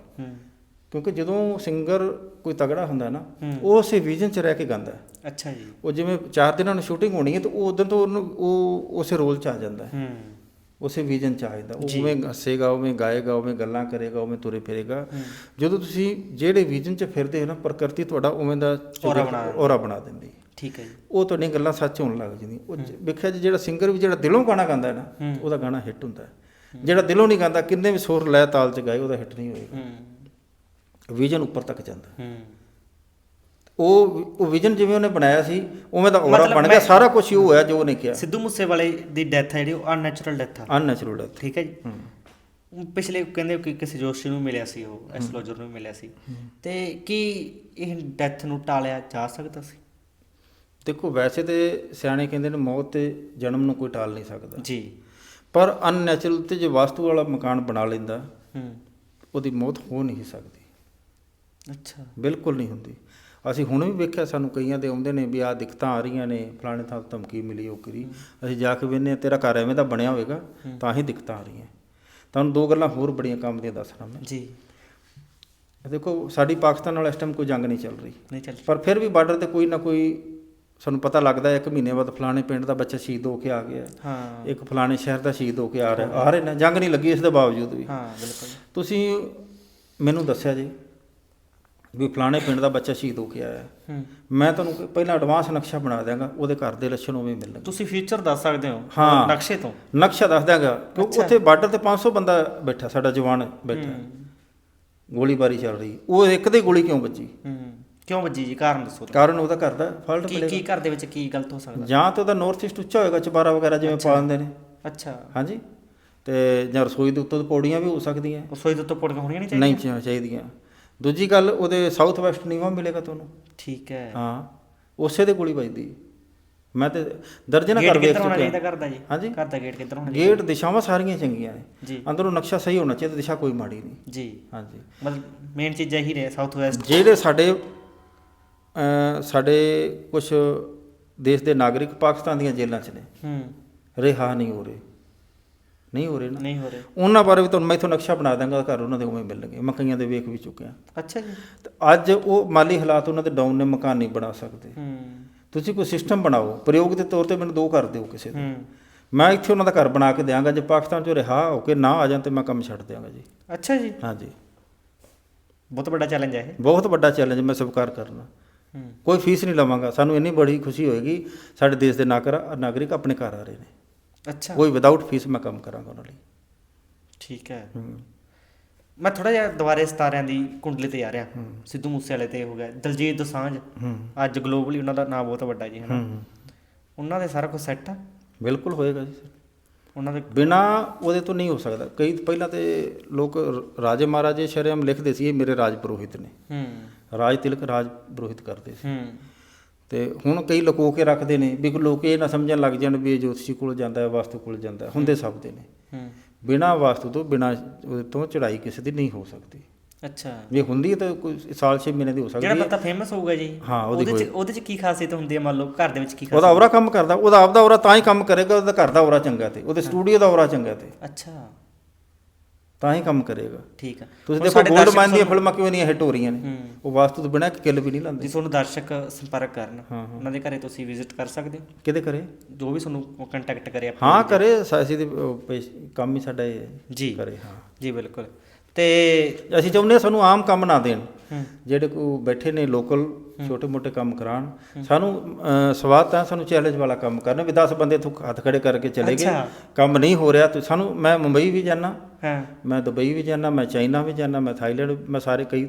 ਕਿਉਂਕਿ ਜਦੋਂ ਸਿੰਗਰ ਕੋਈ ਤਗੜਾ ਹੁੰਦਾ ਨਾ। ਉਹ ਉਸੇ ਵਿਜ਼ਨ 'ਚ ਰਹਿ ਕੇ ਗਾਉਂਦਾ। ਅੱਛਾ ਜੀ ਉਹ ਜਿਵੇਂ ਚਾਰ ਦਿਨਾਂ ਨੂੰ ਸ਼ੂਟਿੰਗ ਹੋਣੀ ਹੈ ਤਾਂ ਉਹ ਉਦੋਂ ਤੋਂ ਉਹਨੂੰ ਉਹ ਉਸੇ ਰੋਲ 'ਚ ਆ ਜਾਂਦਾ ਹੈ ਹੂੰ ਉਸੇ ਵਿਜ਼ਨ 'ਚ ਆ ਜਾਂਦਾ ਉਹ। ਉਵੇਂ ਹੱਸੇਗਾ ਉਵੇਂ ਗਾਏਗਾ ਉਵੇਂ ਗੱਲਾਂ ਕਰੇਗਾ ਉਵੇਂ ਤੁਰੇ ਫਿਰੇਗਾ। ਜਦੋਂ ਤੁਸੀਂ ਜਿਹੜੇ ਵਿਜ਼ਨ 'ਚ ਫਿਰਦੇ ਹੋ ਨਾ ਪ੍ਰਕਿਰਤੀ ਤੁਹਾਡਾ ਉਵੇਂ ਦਾ ਔਰਾ ਬਣਾ ਦਿੰਦੀ। ਔਰਾ ਬਣਾ ਦਿੰਦੀ ਹੈ। ਠੀਕ ਹੈ ਜੀ ਉਹ ਤੁਹਾਡੀਆਂ ਗੱਲਾਂ ਸੱਚ ਹੋਣ ਲੱਗ ਜਾਂਦੀਆਂ ਉਹ ਵੇਖਿਆ ਜੀ ਜਿਹੜਾ ਸਿੰਗਰ ਵੀ ਜਿਹੜਾ ਦਿਲੋਂ ਗਾਣਾ ਗਾਉਂਦਾ ਹੈ ਨਾ। ਉਹਦਾ ਗਾਣਾ ਹਿੱਟ ਹੁੰਦਾ ਹੈ ਜਿਹੜਾ ਦਿਲੋਂ ਨਹੀਂ ਗਾਉਂਦਾ ਕਿੰਨੇ ਵੀ ਸੁਰ ਲੈ ਤਾਲ 'ਚ ਗਾਏ ਉਹਦਾ ਹਿੱਟ ਨਹੀਂ ਹੋਏਗਾ ਵਿਜ਼ਨ ਉੱਪਰ ਤੱਕ ਜਾਂਦਾ। ਹੂੰ। ਉਹ ਉਹ ਵਿਜ਼ਨ ਜਿਵੇਂ ਉਹਨੇ ਬਣਾਇਆ ਸੀ ਉਵੇਂ ਦਾ ਔਰਾ ਬਣ ਗਿਆ ਸਾਰਾ ਕੁਝ ਹੀ ਹੋਇਆ ਜੋ ਉਹਨੇ ਕਿਹਾ। ਸਿੱਧੂ ਮੂਸੇਵਾਲੇ ਦੀ ਡੈਥ ਹੈ ਜਿਹੜੀ ਉਹ ਅਨਨੈਚੁਰਲ ਡੈਥ ਆ। ਅਨਨੈਚੁਰਲ ਡੈਥ ਠੀਕ ਹੈ ਜੀ? ਪਿਛਲੇ ਕਹਿੰਦੇ ਕਿ ਕਿਸੇ ਜੋਸ਼ੀ ਨੂੰ ਮਿਲਿਆ ਸੀ ਉਹ ਐਸਟ੍ਰੋਲੋਜਰ ਨੂੰ ਮਿਲਿਆ ਸੀ। ਤੇ ਕੀ ਇਹ ਡੈਥ ਨੂੰ ਟਾਲਿਆ ਜਾ ਸਕਦਾ ਸੀ? ਦੇਖੋ ਵੈਸੇ ਤੇ ਸਿਆਣੇ ਕਹਿੰਦੇ ਨੇ ਮੌਤ ਤੇ ਜਨਮ ਨੂੰ ਕੋਈ ਟਾਲ ਨਹੀਂ ਸਕਦਾ। ਜੀ। ਪਰ ਅਨਨੈਚੁਰਲ ਤੇ ਜੇ ਵਾਸਤੂ ਵਾਲਾ ਮਕਾਨ ਬਣਾ ਲੈਂਦਾ ਹੂੰ। ਉਹਦੀ ਮੌਤ ਹੋ ਨਹੀਂ ਸਕਦੀ। ਅੱਛਾ। ਬਿਲਕੁਲ ਨਹੀਂ ਹੁੰਦੀ। ਅਸੀਂ ਹੁਣ ਵੀ ਵੇਖਿਆ ਸਾਨੂੰ ਕਈਆਂ ਦੇ ਆਉਂਦੇ ਨੇ ਵੀ ਆਹ ਦਿੱਕਤਾਂ ਆ ਰਹੀਆਂ ਨੇ ਫਲਾਣੇ ਥਾਂ ਤੋਂ ਧਮਕੀ ਮਿਲੀ ਉਹ ਕਰੀ। ਅਸੀਂ ਜਾ ਕੇ ਹਾਂ ਤੇਰਾ ਘਰ ਐਵੇਂ ਦਾ ਬਣਿਆ ਹੋਵੇਗਾ ਤਾਂ ਹੀ ਦਿੱਕਤਾਂ ਆ ਰਹੀਆਂ। ਤੁਹਾਨੂੰ ਦੋ ਗੱਲਾਂ ਹੋਰ ਬੜੀਆਂ ਕੰਮ ਦੀਆਂ ਦੱਸਣਾ ਮੈਂ। ਜੀ। ਦੇਖੋ ਸਾਡੀ ਪਾਕਿਸਤਾਨ ਨਾਲ ਇਸ ਟਾਈਮ ਕੋਈ ਜੰਗ ਨਹੀਂ ਚੱਲ ਰਹੀ। ਨਹੀਂ ਚੱਲ ਪਰ ਫਿਰ ਵੀ ਬਾਰਡਰ ਤੇ ਕੋਈ ਨਾ ਕੋਈ ਸਾਨੂੰ ਪਤਾ ਲੱਗਦਾ ਹੈ ਇੱਕ ਮਹੀਨੇ ਬਾਅਦ ਫਲਾਣੇ ਪਿੰਡ ਦਾ ਬੱਚਾ ਸ਼ਹੀਦ ਹੋ ਕੇ ਆ ਗਿਆ। ਹਾਂ। ਇੱਕ ਫਲਾਣੇ ਸ਼ਹਿਰ ਦਾ ਸ਼ਹੀਦ ਹੋ ਕੇ ਆ ਰਿਹਾ ਆ ਰਹੇ ਨੇ ਜੰਗ ਨਹੀਂ ਲੱਗੀ ਇਸ ਦੇ ਬਾਵਜੂਦ ਵੀ। ਹਾਂ ਬਿਲਕੁਲ। ਤੁਸੀਂ ਮੈਨੂੰ ਦੱਸਿਆ ਜੀ ਵੀ ਫਲਾਣੇ ਪਿੰਡ ਦਾ ਬੱਚਾ ਸ਼ਹੀਦ ਹੋ ਕੇ ਆਇਆ ਹੈ। ਮੈਂ ਤੁਹਾਨੂੰ ਪਹਿਲਾਂ ਐਡਵਾਂਸ ਨਕਸ਼ਾ ਬਣਾ ਦਿਆਂਗਾ ਉਹਦੇ ਘਰ ਦੇ ਲੱਛਣ ਉਵੇਂ ਮਿਲਣਗੇ। ਤੁਸੀਂ ਫਿਊਚਰ ਦੱਸ ਸਕਦੇ ਹੋ ਹਾਂ। ਨਕਸ਼ੇ ਤੋਂ? ਨਕਸ਼ਾ ਦੱਸ ਦਿਆਂਗਾ। ਕਿਉਂਕਿ ਉੱਥੇ ਬਾਰਡਰ ਤੇ 500 ਬੰਦਾ ਬੈਠਾ ਸਾਡਾ ਜਵਾਨ ਬੈਠਾ। ਗੋਲੀਬਾਰੀ ਚੱਲ ਰਹੀ। ਉਹ ਇੱਕ ਦੇ ਗੋਲੀ ਕਿਉਂ ਵੱਜੀ? ਕਿਉਂ ਵੱਜੀ ਜੀ? ਕਾਰਨ ਦੱਸੋ ਕਾਰਨ ਉਹਦਾ ਘਰ ਦਾ ਫਾਲਟ ਕੀ ਕੀ ਘਰ ਦੇ ਵਿੱਚ ਕੀ ਗਲਤ ਹੋ ਸਕਦਾ? ਜਾਂ ਤਾਂ ਉਹਦਾ ਨਾਰਥ ਈਸਟ ਉੱਚਾ ਹੋਏਗਾ ਚਬਾਰਾ ਵਗੈਰਾ ਜਿਵੇਂ ਪਾ ਦਿੰਦੇ ਨੇ। ਅੱਛਾ। ਹਾਂਜੀ। ਤੇ ਜਾਂ ਰਸੋਈ ਦੇ ਉੱਤੋਂ ਪੌੜੀਆਂ ਵੀ ਹੋ ਸਕਦੀਆਂ। ਰਸੋਈ ਦੇ ਉੱਤੋਂ ਪੁੜੀਆਂ ਹੋਣੀਆਂ ਨਹੀਂ ਚਾਹੀਦੀਆਂ? ਨਹੀਂ ਚਾਹੀਦੀਆਂ। ਦੂਜੀ ਗੱਲ ਉਹਦੇ ਸਾਊਥ ਵੈਸਟ ਨੀਵਾ ਮਿਲੇਗਾ ਤੁਹਾਨੂੰ। ਠੀਕ ਹੈ। ਹਾਂ ਉਸੇ ਦੇ ਗੋਲੀ ਵੱਜਦੀ ਮੈਂ ਤੇ ਦਰਜਨਾਂ ਗੇਟ ਘਰ ਵੇਖ ਕਿੱਧਰ ਹੋਣਾ ਚਾਹੀਦਾ ਚੁੱਕਿਆ ਘਰ ਦਾ ਜੀ। ਹਾਂਜੀ। ਘਰ ਦਾ ਗੇਟ ਕਿੱਧਰ ਹੋਣਾ ਗੇਟ ਦਿਸ਼ਾਵਾਂ ਸਾਰੀਆਂ ਚੰਗੀਆਂ ਨੇ। ਜੀ। ਅੰਦਰੋਂ ਨਕਸ਼ਾ ਸਹੀ ਹੋਣਾ ਚਾਹੀਦਾ ਦਿਸ਼ਾ ਕੋਈ ਮਾੜੀ ਨਹੀਂ। ਜੀ। ਹਾਂਜੀ। ਮਤਲਬ ਮੇਨ ਚੀਜ਼ਾਂ ਹੀ ਨੇ ਸਾਊਥ ਵੈਸਟ ਜਿਹੜੇ ਸਾਡੇ ਸਾਡੇ ਕੁਝ ਦੇਸ਼ ਦੇ ਨਾਗਰਿਕ ਪਾਕਿਸਤਾਨ ਦੀਆਂ ਜੇਲ੍ਹਾਂ 'ਚ ਨੇ ਹੂੰ। ਰਿਹਾ ਨਹੀਂ ਹੋ ਰਹੇ। ਨਹੀਂ ਹੋ ਰਹੇ ਨਾ। ਨਹੀਂ ਹੋ ਰਹੇ। ਉਹਨਾਂ ਬਾਰੇ ਵੀ ਤੁਹਾਨੂੰ ਮੈਂ ਇੱਥੋਂ ਨਕਸ਼ਾ ਬਣਾ ਦਾਂਗਾ ਘਰ ਉਹਨਾਂ ਦੇ ਉਵੇਂ ਮਿਲਣਗੇ। ਮੈਂ ਕਈਆਂ ਦੇ ਵੇਖ ਵੀ ਚੁੱਕਿਆ। ਅੱਛਾ ਜੀ। ਤੇ ਅੱਜ ਉਹ ਮਾਲੀ ਹਾਲਾਤ ਉਹਨਾਂ ਦੇ ਡਾਊਨ ਨੇ ਮਕਾਨ ਨਹੀਂ ਬਣਾ ਸਕਦੇ। ਹੂੰ। ਤੁਸੀਂ ਕੋਈ ਸਿਸਟਮ ਬਣਾਓ। ਪ੍ਰਯੋਗ ਦੇ ਤੌਰ ਤੇ ਮੈਨੂੰ ਦੋ ਕਰ ਦਿਓ ਕਿਸੇ ਦੇ। ਹੂੰ। ਮੈਂ ਇੱਥੇ ਉਹਨਾਂ ਦਾ ਘਰ ਬਣਾ ਕੇ ਦਿਆਂਗਾ। ਜੇ ਪਾਕਿਸਤਾਨ ਚੋਂ ਰਿਹਾ ਹੋ ਕੇ ਨਾ ਆ ਜਾਣ ਤੇ ਮੈਂ ਕੰਮ ਛੱਡ ਦਿਆਂਗਾ ਜੀ। ਅੱਛਾ ਜੀ। ਹਾਂਜੀ। ਬਹੁਤ ਵੱਡਾ ਚੈਲੰਜ ਹੈ ਇਹ। ਬਹੁਤ ਵੱਡਾ ਚੈਲੰਜ ਮੈਂ ਸਵੀਕਾਰ ਕਰਨਾ। ਹੂੰ। ਕੋਈ ਫੀਸ ਨਹੀਂ ਲਵਾਂਗਾ। ਸਾਨੂੰ ਇੰਨੀ ਬੜੀ ਖੁਸ਼ੀ ਹੋਏਗੀ। ਸਾਡੇ ਦੇਸ਼ ਦੇ ਨਾਗਰ ਨਾਗਰਿਕ ਆਪਣੇ ਘਰ ਆ ਰਹੇ ਨੇ। ਅੱਛਾ। ਕੋਈ ਵਿਦਆਊਟ ਫੀਸ ਮੈਂ ਕੰਮ ਕਰਾਂਗਾ ਉਹਨਾਂ ਲਈ। ਠੀਕ ਹੈ। ਹੂੰ। ਮੈਂ ਥੋੜਾ ਜਿਹਾ ਦੁਬਾਰੇ ਸਤਾਰਿਆਂ ਦੀ ਕੁੰਡਲੀ ਤੇ ਆ ਰਿਹਾ। ਸਿੱਧੂ ਮੂਸੇਵਾਲੇ ਤੇ ਹੋ ਗਿਆ। ਦਲਜੀਤ ਦੋਸਾਂਝ। ਅੱਜ ਗਲੋਬਲੀ ਉਹਨਾਂ ਦਾ ਨਾਮ ਬਹੁਤ ਵੱਡਾ ਜੀ ਹਨਾ ਉਹਨਾਂ ਦੇ ਸਾਰਾ ਕੁਝ ਸੈੱਟ ਆ। ਬਿਲਕੁਲ ਹੋਏਗਾ ਜੀ। ਉਹਨਾਂ ਦੇ ਬਿਨਾ ਉਹਦੇ ਤੋਂ ਨਹੀਂ ਹੋ ਸਕਦਾ। ਕਈ ਪਹਿਲਾਂ ਤੇ ਲੋਕ ਰਾਜੇ ਮਹਾਰਾਜੇ ਸ਼ਰੇਆਮ ਲਿਖਦੇ ਸੀ ਇਹ ਮੇਰੇ ਰਾਜ ਪੁਰੋਹਿਤ ਨੇ। ਹੂੰ। ਰਾਜ ਤਿਲਕ ਰਾਜ ਪੁਰੋਹਿਤ ਕਰਦੇ ਸੀ। ਹੂੰ। ਤੇ ਹੁਣ ਕਈ ਲੁਕੋ ਕੇ ਰੱਖਦੇ ਨੇ ਵੀ ਲੋਕ ਇਹ ਨਾ ਸਮਝਣ ਲੱਗ ਜਾਣ ਵੀ ਇਹ ਜੋਤਸ਼ੀ ਕੋਲ ਜਾਂਦਾ ਹੈ ਵਾਸਤੂ ਕੋਲ ਜਾਂਦਾ ਹੈ। ਹੁੰਦੇ ਸਭ ਦੇ ਨੇ। ਹੂੰ। ਬਿਨਾ ਵਾਸਤੂ ਤੋਂ ਬਿਨਾ ਉਹਦੇ ਤੋਂ ਚੜਾਈ ਕਿਸੇ ਦੀ ਨਹੀਂ ਹੋ ਸਕਦੀ। ਅੱਛਾ। ਜੇ ਹੁੰਦੀ ਹੈ ਤਾਂ ਕੋਈ ਸਾਲ 6 ਮਹੀਨੇ ਦੀ ਹੋ ਸਕਦੀ ਜਿਹੜਾ ਹੈ। ਬੰਦਾ ਫੇਮਸ ਹੋਊਗਾ ਜੀ ਹਾਂ, ਉਹਦੀ ਉਹਦੇ ਚ। ਉਹਦੇ ਚ ਕੀ ਖਾਸੀਅਤ ਹੁੰਦੀ ਹੈ ਮੰਨ ਲਓ ਘਰ ਦੇ ਵਿੱਚ ਕੀ ਉਹਦਾ ਖਾਸੀਅਤ ਔਰਾ ਕੰਮ ਕਰਦਾ ਉਹਦਾ ਆਪਦਾ ਔਰਾ ਤਾਂ ਹੀ ਕੰਮ ਕਰੇਗਾ ਉਹਦਾ ਘਰ ਦਾ ਔਰਾ ਚੰਗਾ ਤੇ ਉਹਦੇ ਸਟੂਡੀਓ ਦਾ ਔਰਾ ਚੰਗਾ ਤੇ। ਅੱਛਾ। ਤਾਂ ਹੀ ਕੰਮ ਕਰੇਗਾ। ਠੀਕ ਆ। ਤੁਸੀਂ ਦੇਖੋ ਗੋਲਡ ਮਾਈਨ ਦੀਆਂ ਫਿਲਮਾਂ ਕਿਉਂ ਨਹੀਂ ਹਿੱਟ ਹੋ ਰਹੀਆਂ ਨੇ? ਉਹ ਵਾਸਤੂ ਤੋਂ ਬਿਨਾਂ ਇੱਕ ਕਿੱਲ ਵੀ ਨਹੀਂ ਲਾਉਂਦੇ। ਜੇ ਤੁਹਾਨੂੰ ਦਰਸ਼ਕ ਸੰਪਰਕ ਕਰਨ। ਉਹਨਾਂ ਦੇ ਘਰੇ ਤੁਸੀਂ ਵਿਜ਼ਿਟ ਕਰ ਸਕਦੇ ਹੋ। ਕਿਹਦੇ ਕਰੇ ਜੋ ਵੀ ਤੁਹਾਨੂੰ ਕੰਟੈਕਟ ਕਰੇ ਆਪਾਂ ਹਾਂ ਕਰੇ ਅਸੀਂ ਪੇਸ਼- ਕੰਮ ਹੀ ਸਾਡਾ ਇਹ ਜੀ। ਕਰੇ ਹਾਂ। ਜੀ ਬਿਲਕੁਲ। ਤੇ ਅਸੀਂ ਚਾਹੁੰਦੇ ਹਾਂ ਸਾਨੂੰ ਆਮ ਕੰਮ ਨਾ ਦੇਣ। ਜਿਹੜੇ ਕੋ ਬੈਠੇ ਨੇ ਲੋਕਲ ਛੋਟੇ ਮੋਟੇ ਕੰਮ ਕਰਾਉਣ। ਸਾਨੂੰ ਸਵਾਦ ਤਾਂ ਸਾਨੂੰ ਚੈਲੰਜ ਵਾਲਾ ਕੰਮ ਕਰਨ ਵੀ 10 ਬੰਦੇ ਤੋਂ ਹੱਥ ਖੜੇ ਕਰਕੇ ਚਲੇ ਗਏ। ਕੰਮ ਨਹੀਂ ਹੋ ਰਿਹਾ ਤੇ ਸਾਨੂੰ ਮੈਂ ਮੁੰਬਈ ਵੀ ਜਾਣਾ ਹਾਂ। ਮੈਂ ਦੁਬਈ ਵੀ ਜਾਣਾ ਮੈਂ ਚਾਈਨਾ ਵੀ ਜਾਣਾ ਮੈਂ ਥਾਈਲੈਂਡ ਮੈਂ ਸਾਰੇ ਕਈ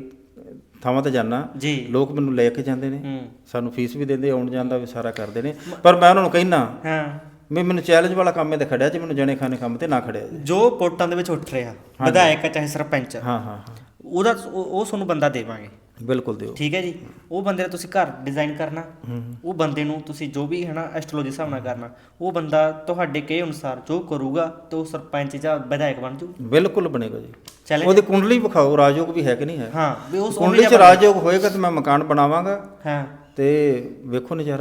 ਥਾਵਾਂ ਤੇ ਜਾਣਾ ਲੋਕ ਮੈਨੂੰ ਲੈ ਕੇ ਜਾਂਦੇ ਨੇ। ਸਾਨੂੰ ਫੀਸ ਵੀ ਦਿੰਦੇ ਆਉਣ ਜਾਣ ਦਾ ਵੀ ਸਾਰਾ ਕਰਦੇ ਨੇ। ਪਰ ਮੈਂ ਉਹਨਾਂ ਨੂੰ ਕਹਿਣਾ ਹਾਂ। ਵੀ ਮੈਨੂੰ ਚੈਲੰਜ ਵਾਲਾ ਕੰਮ ਇਹ ਤੇ ਖੜਿਆ ਜੇ ਮੈਨੂੰ ਜਣੇ ਖਾਣੇ ਕੰਮ ਤੇ ਨਾ ਖੜਿਆ ਜੇ। ਜੋ ਪੋਟਾਂ ਦੇ ਵਿੱਚ ਉੱਠ ਰਿਹਾ ਵਿਧਾਇਕ ਆ ਚਾਹੇ ਸਰਪੰਚ ਆ, ਹਾਂ ਹਾਂ ਹਾਂ। ਉਹਦਾ ਉਹ ਉਹ ਤੁਹਾਨੂੰ ਬੰਦਾ ਦੇਵਾਂਗੇ। ਬਿਲਕੁਲ ਦਿਓ। ਠੀਕ ਹੈ ਜੀ? ਉਹ ਬੰਦੇ ਦਾ ਤੁਸੀਂ ਘਰ ਡਿਜ਼ਾਈਨ ਕਰਨਾ ਉਹ ਬੰਦੇ ਨੂੰ ਤੁਸੀਂ ਜੋ ਵੀ ਹੈ ਨਾ ਐਸਟ੍ਰੋਲੋਜੀ ਹਿਸਾਬ ਨਾਲ ਕਰਨਾ ਉਹ ਬੰਦਾ ਤੁਹਾਡੇ ਕਹੇ ਅਨੁਸਾਰ ਜੋ ਕਰੂਗਾ ਤੇ ਉਹ ਸਰਪੰਚ ਜਾਂ ਵਿਧਾਇਕ ਬਣ ਜੂ। ਬਿਲਕੁਲ ਬਣੇਗਾ ਜੀ। ਚੈਲੰਜ ਉਹਦੀ ਕੁੰਡਲੀ ਵਿਖਾਓ ਰਾਜਯੋਗ ਵੀ ਹੈ ਕਿ ਨਹੀਂ ਹੈ। ਹਾਂ ਵੀ ਉਸ ਕੁੰਡਲੀ 'ਚ ਰਾਜਯੋਗ ਹੋਏਗਾ ਤੇ ਮੈਂ ਮਕਾਨ ਬਣਾਵਾਂਗਾ। ਹਾਂ। ਤੇ ਵੇਖੋ ਨਜ਼ਾਰਾ।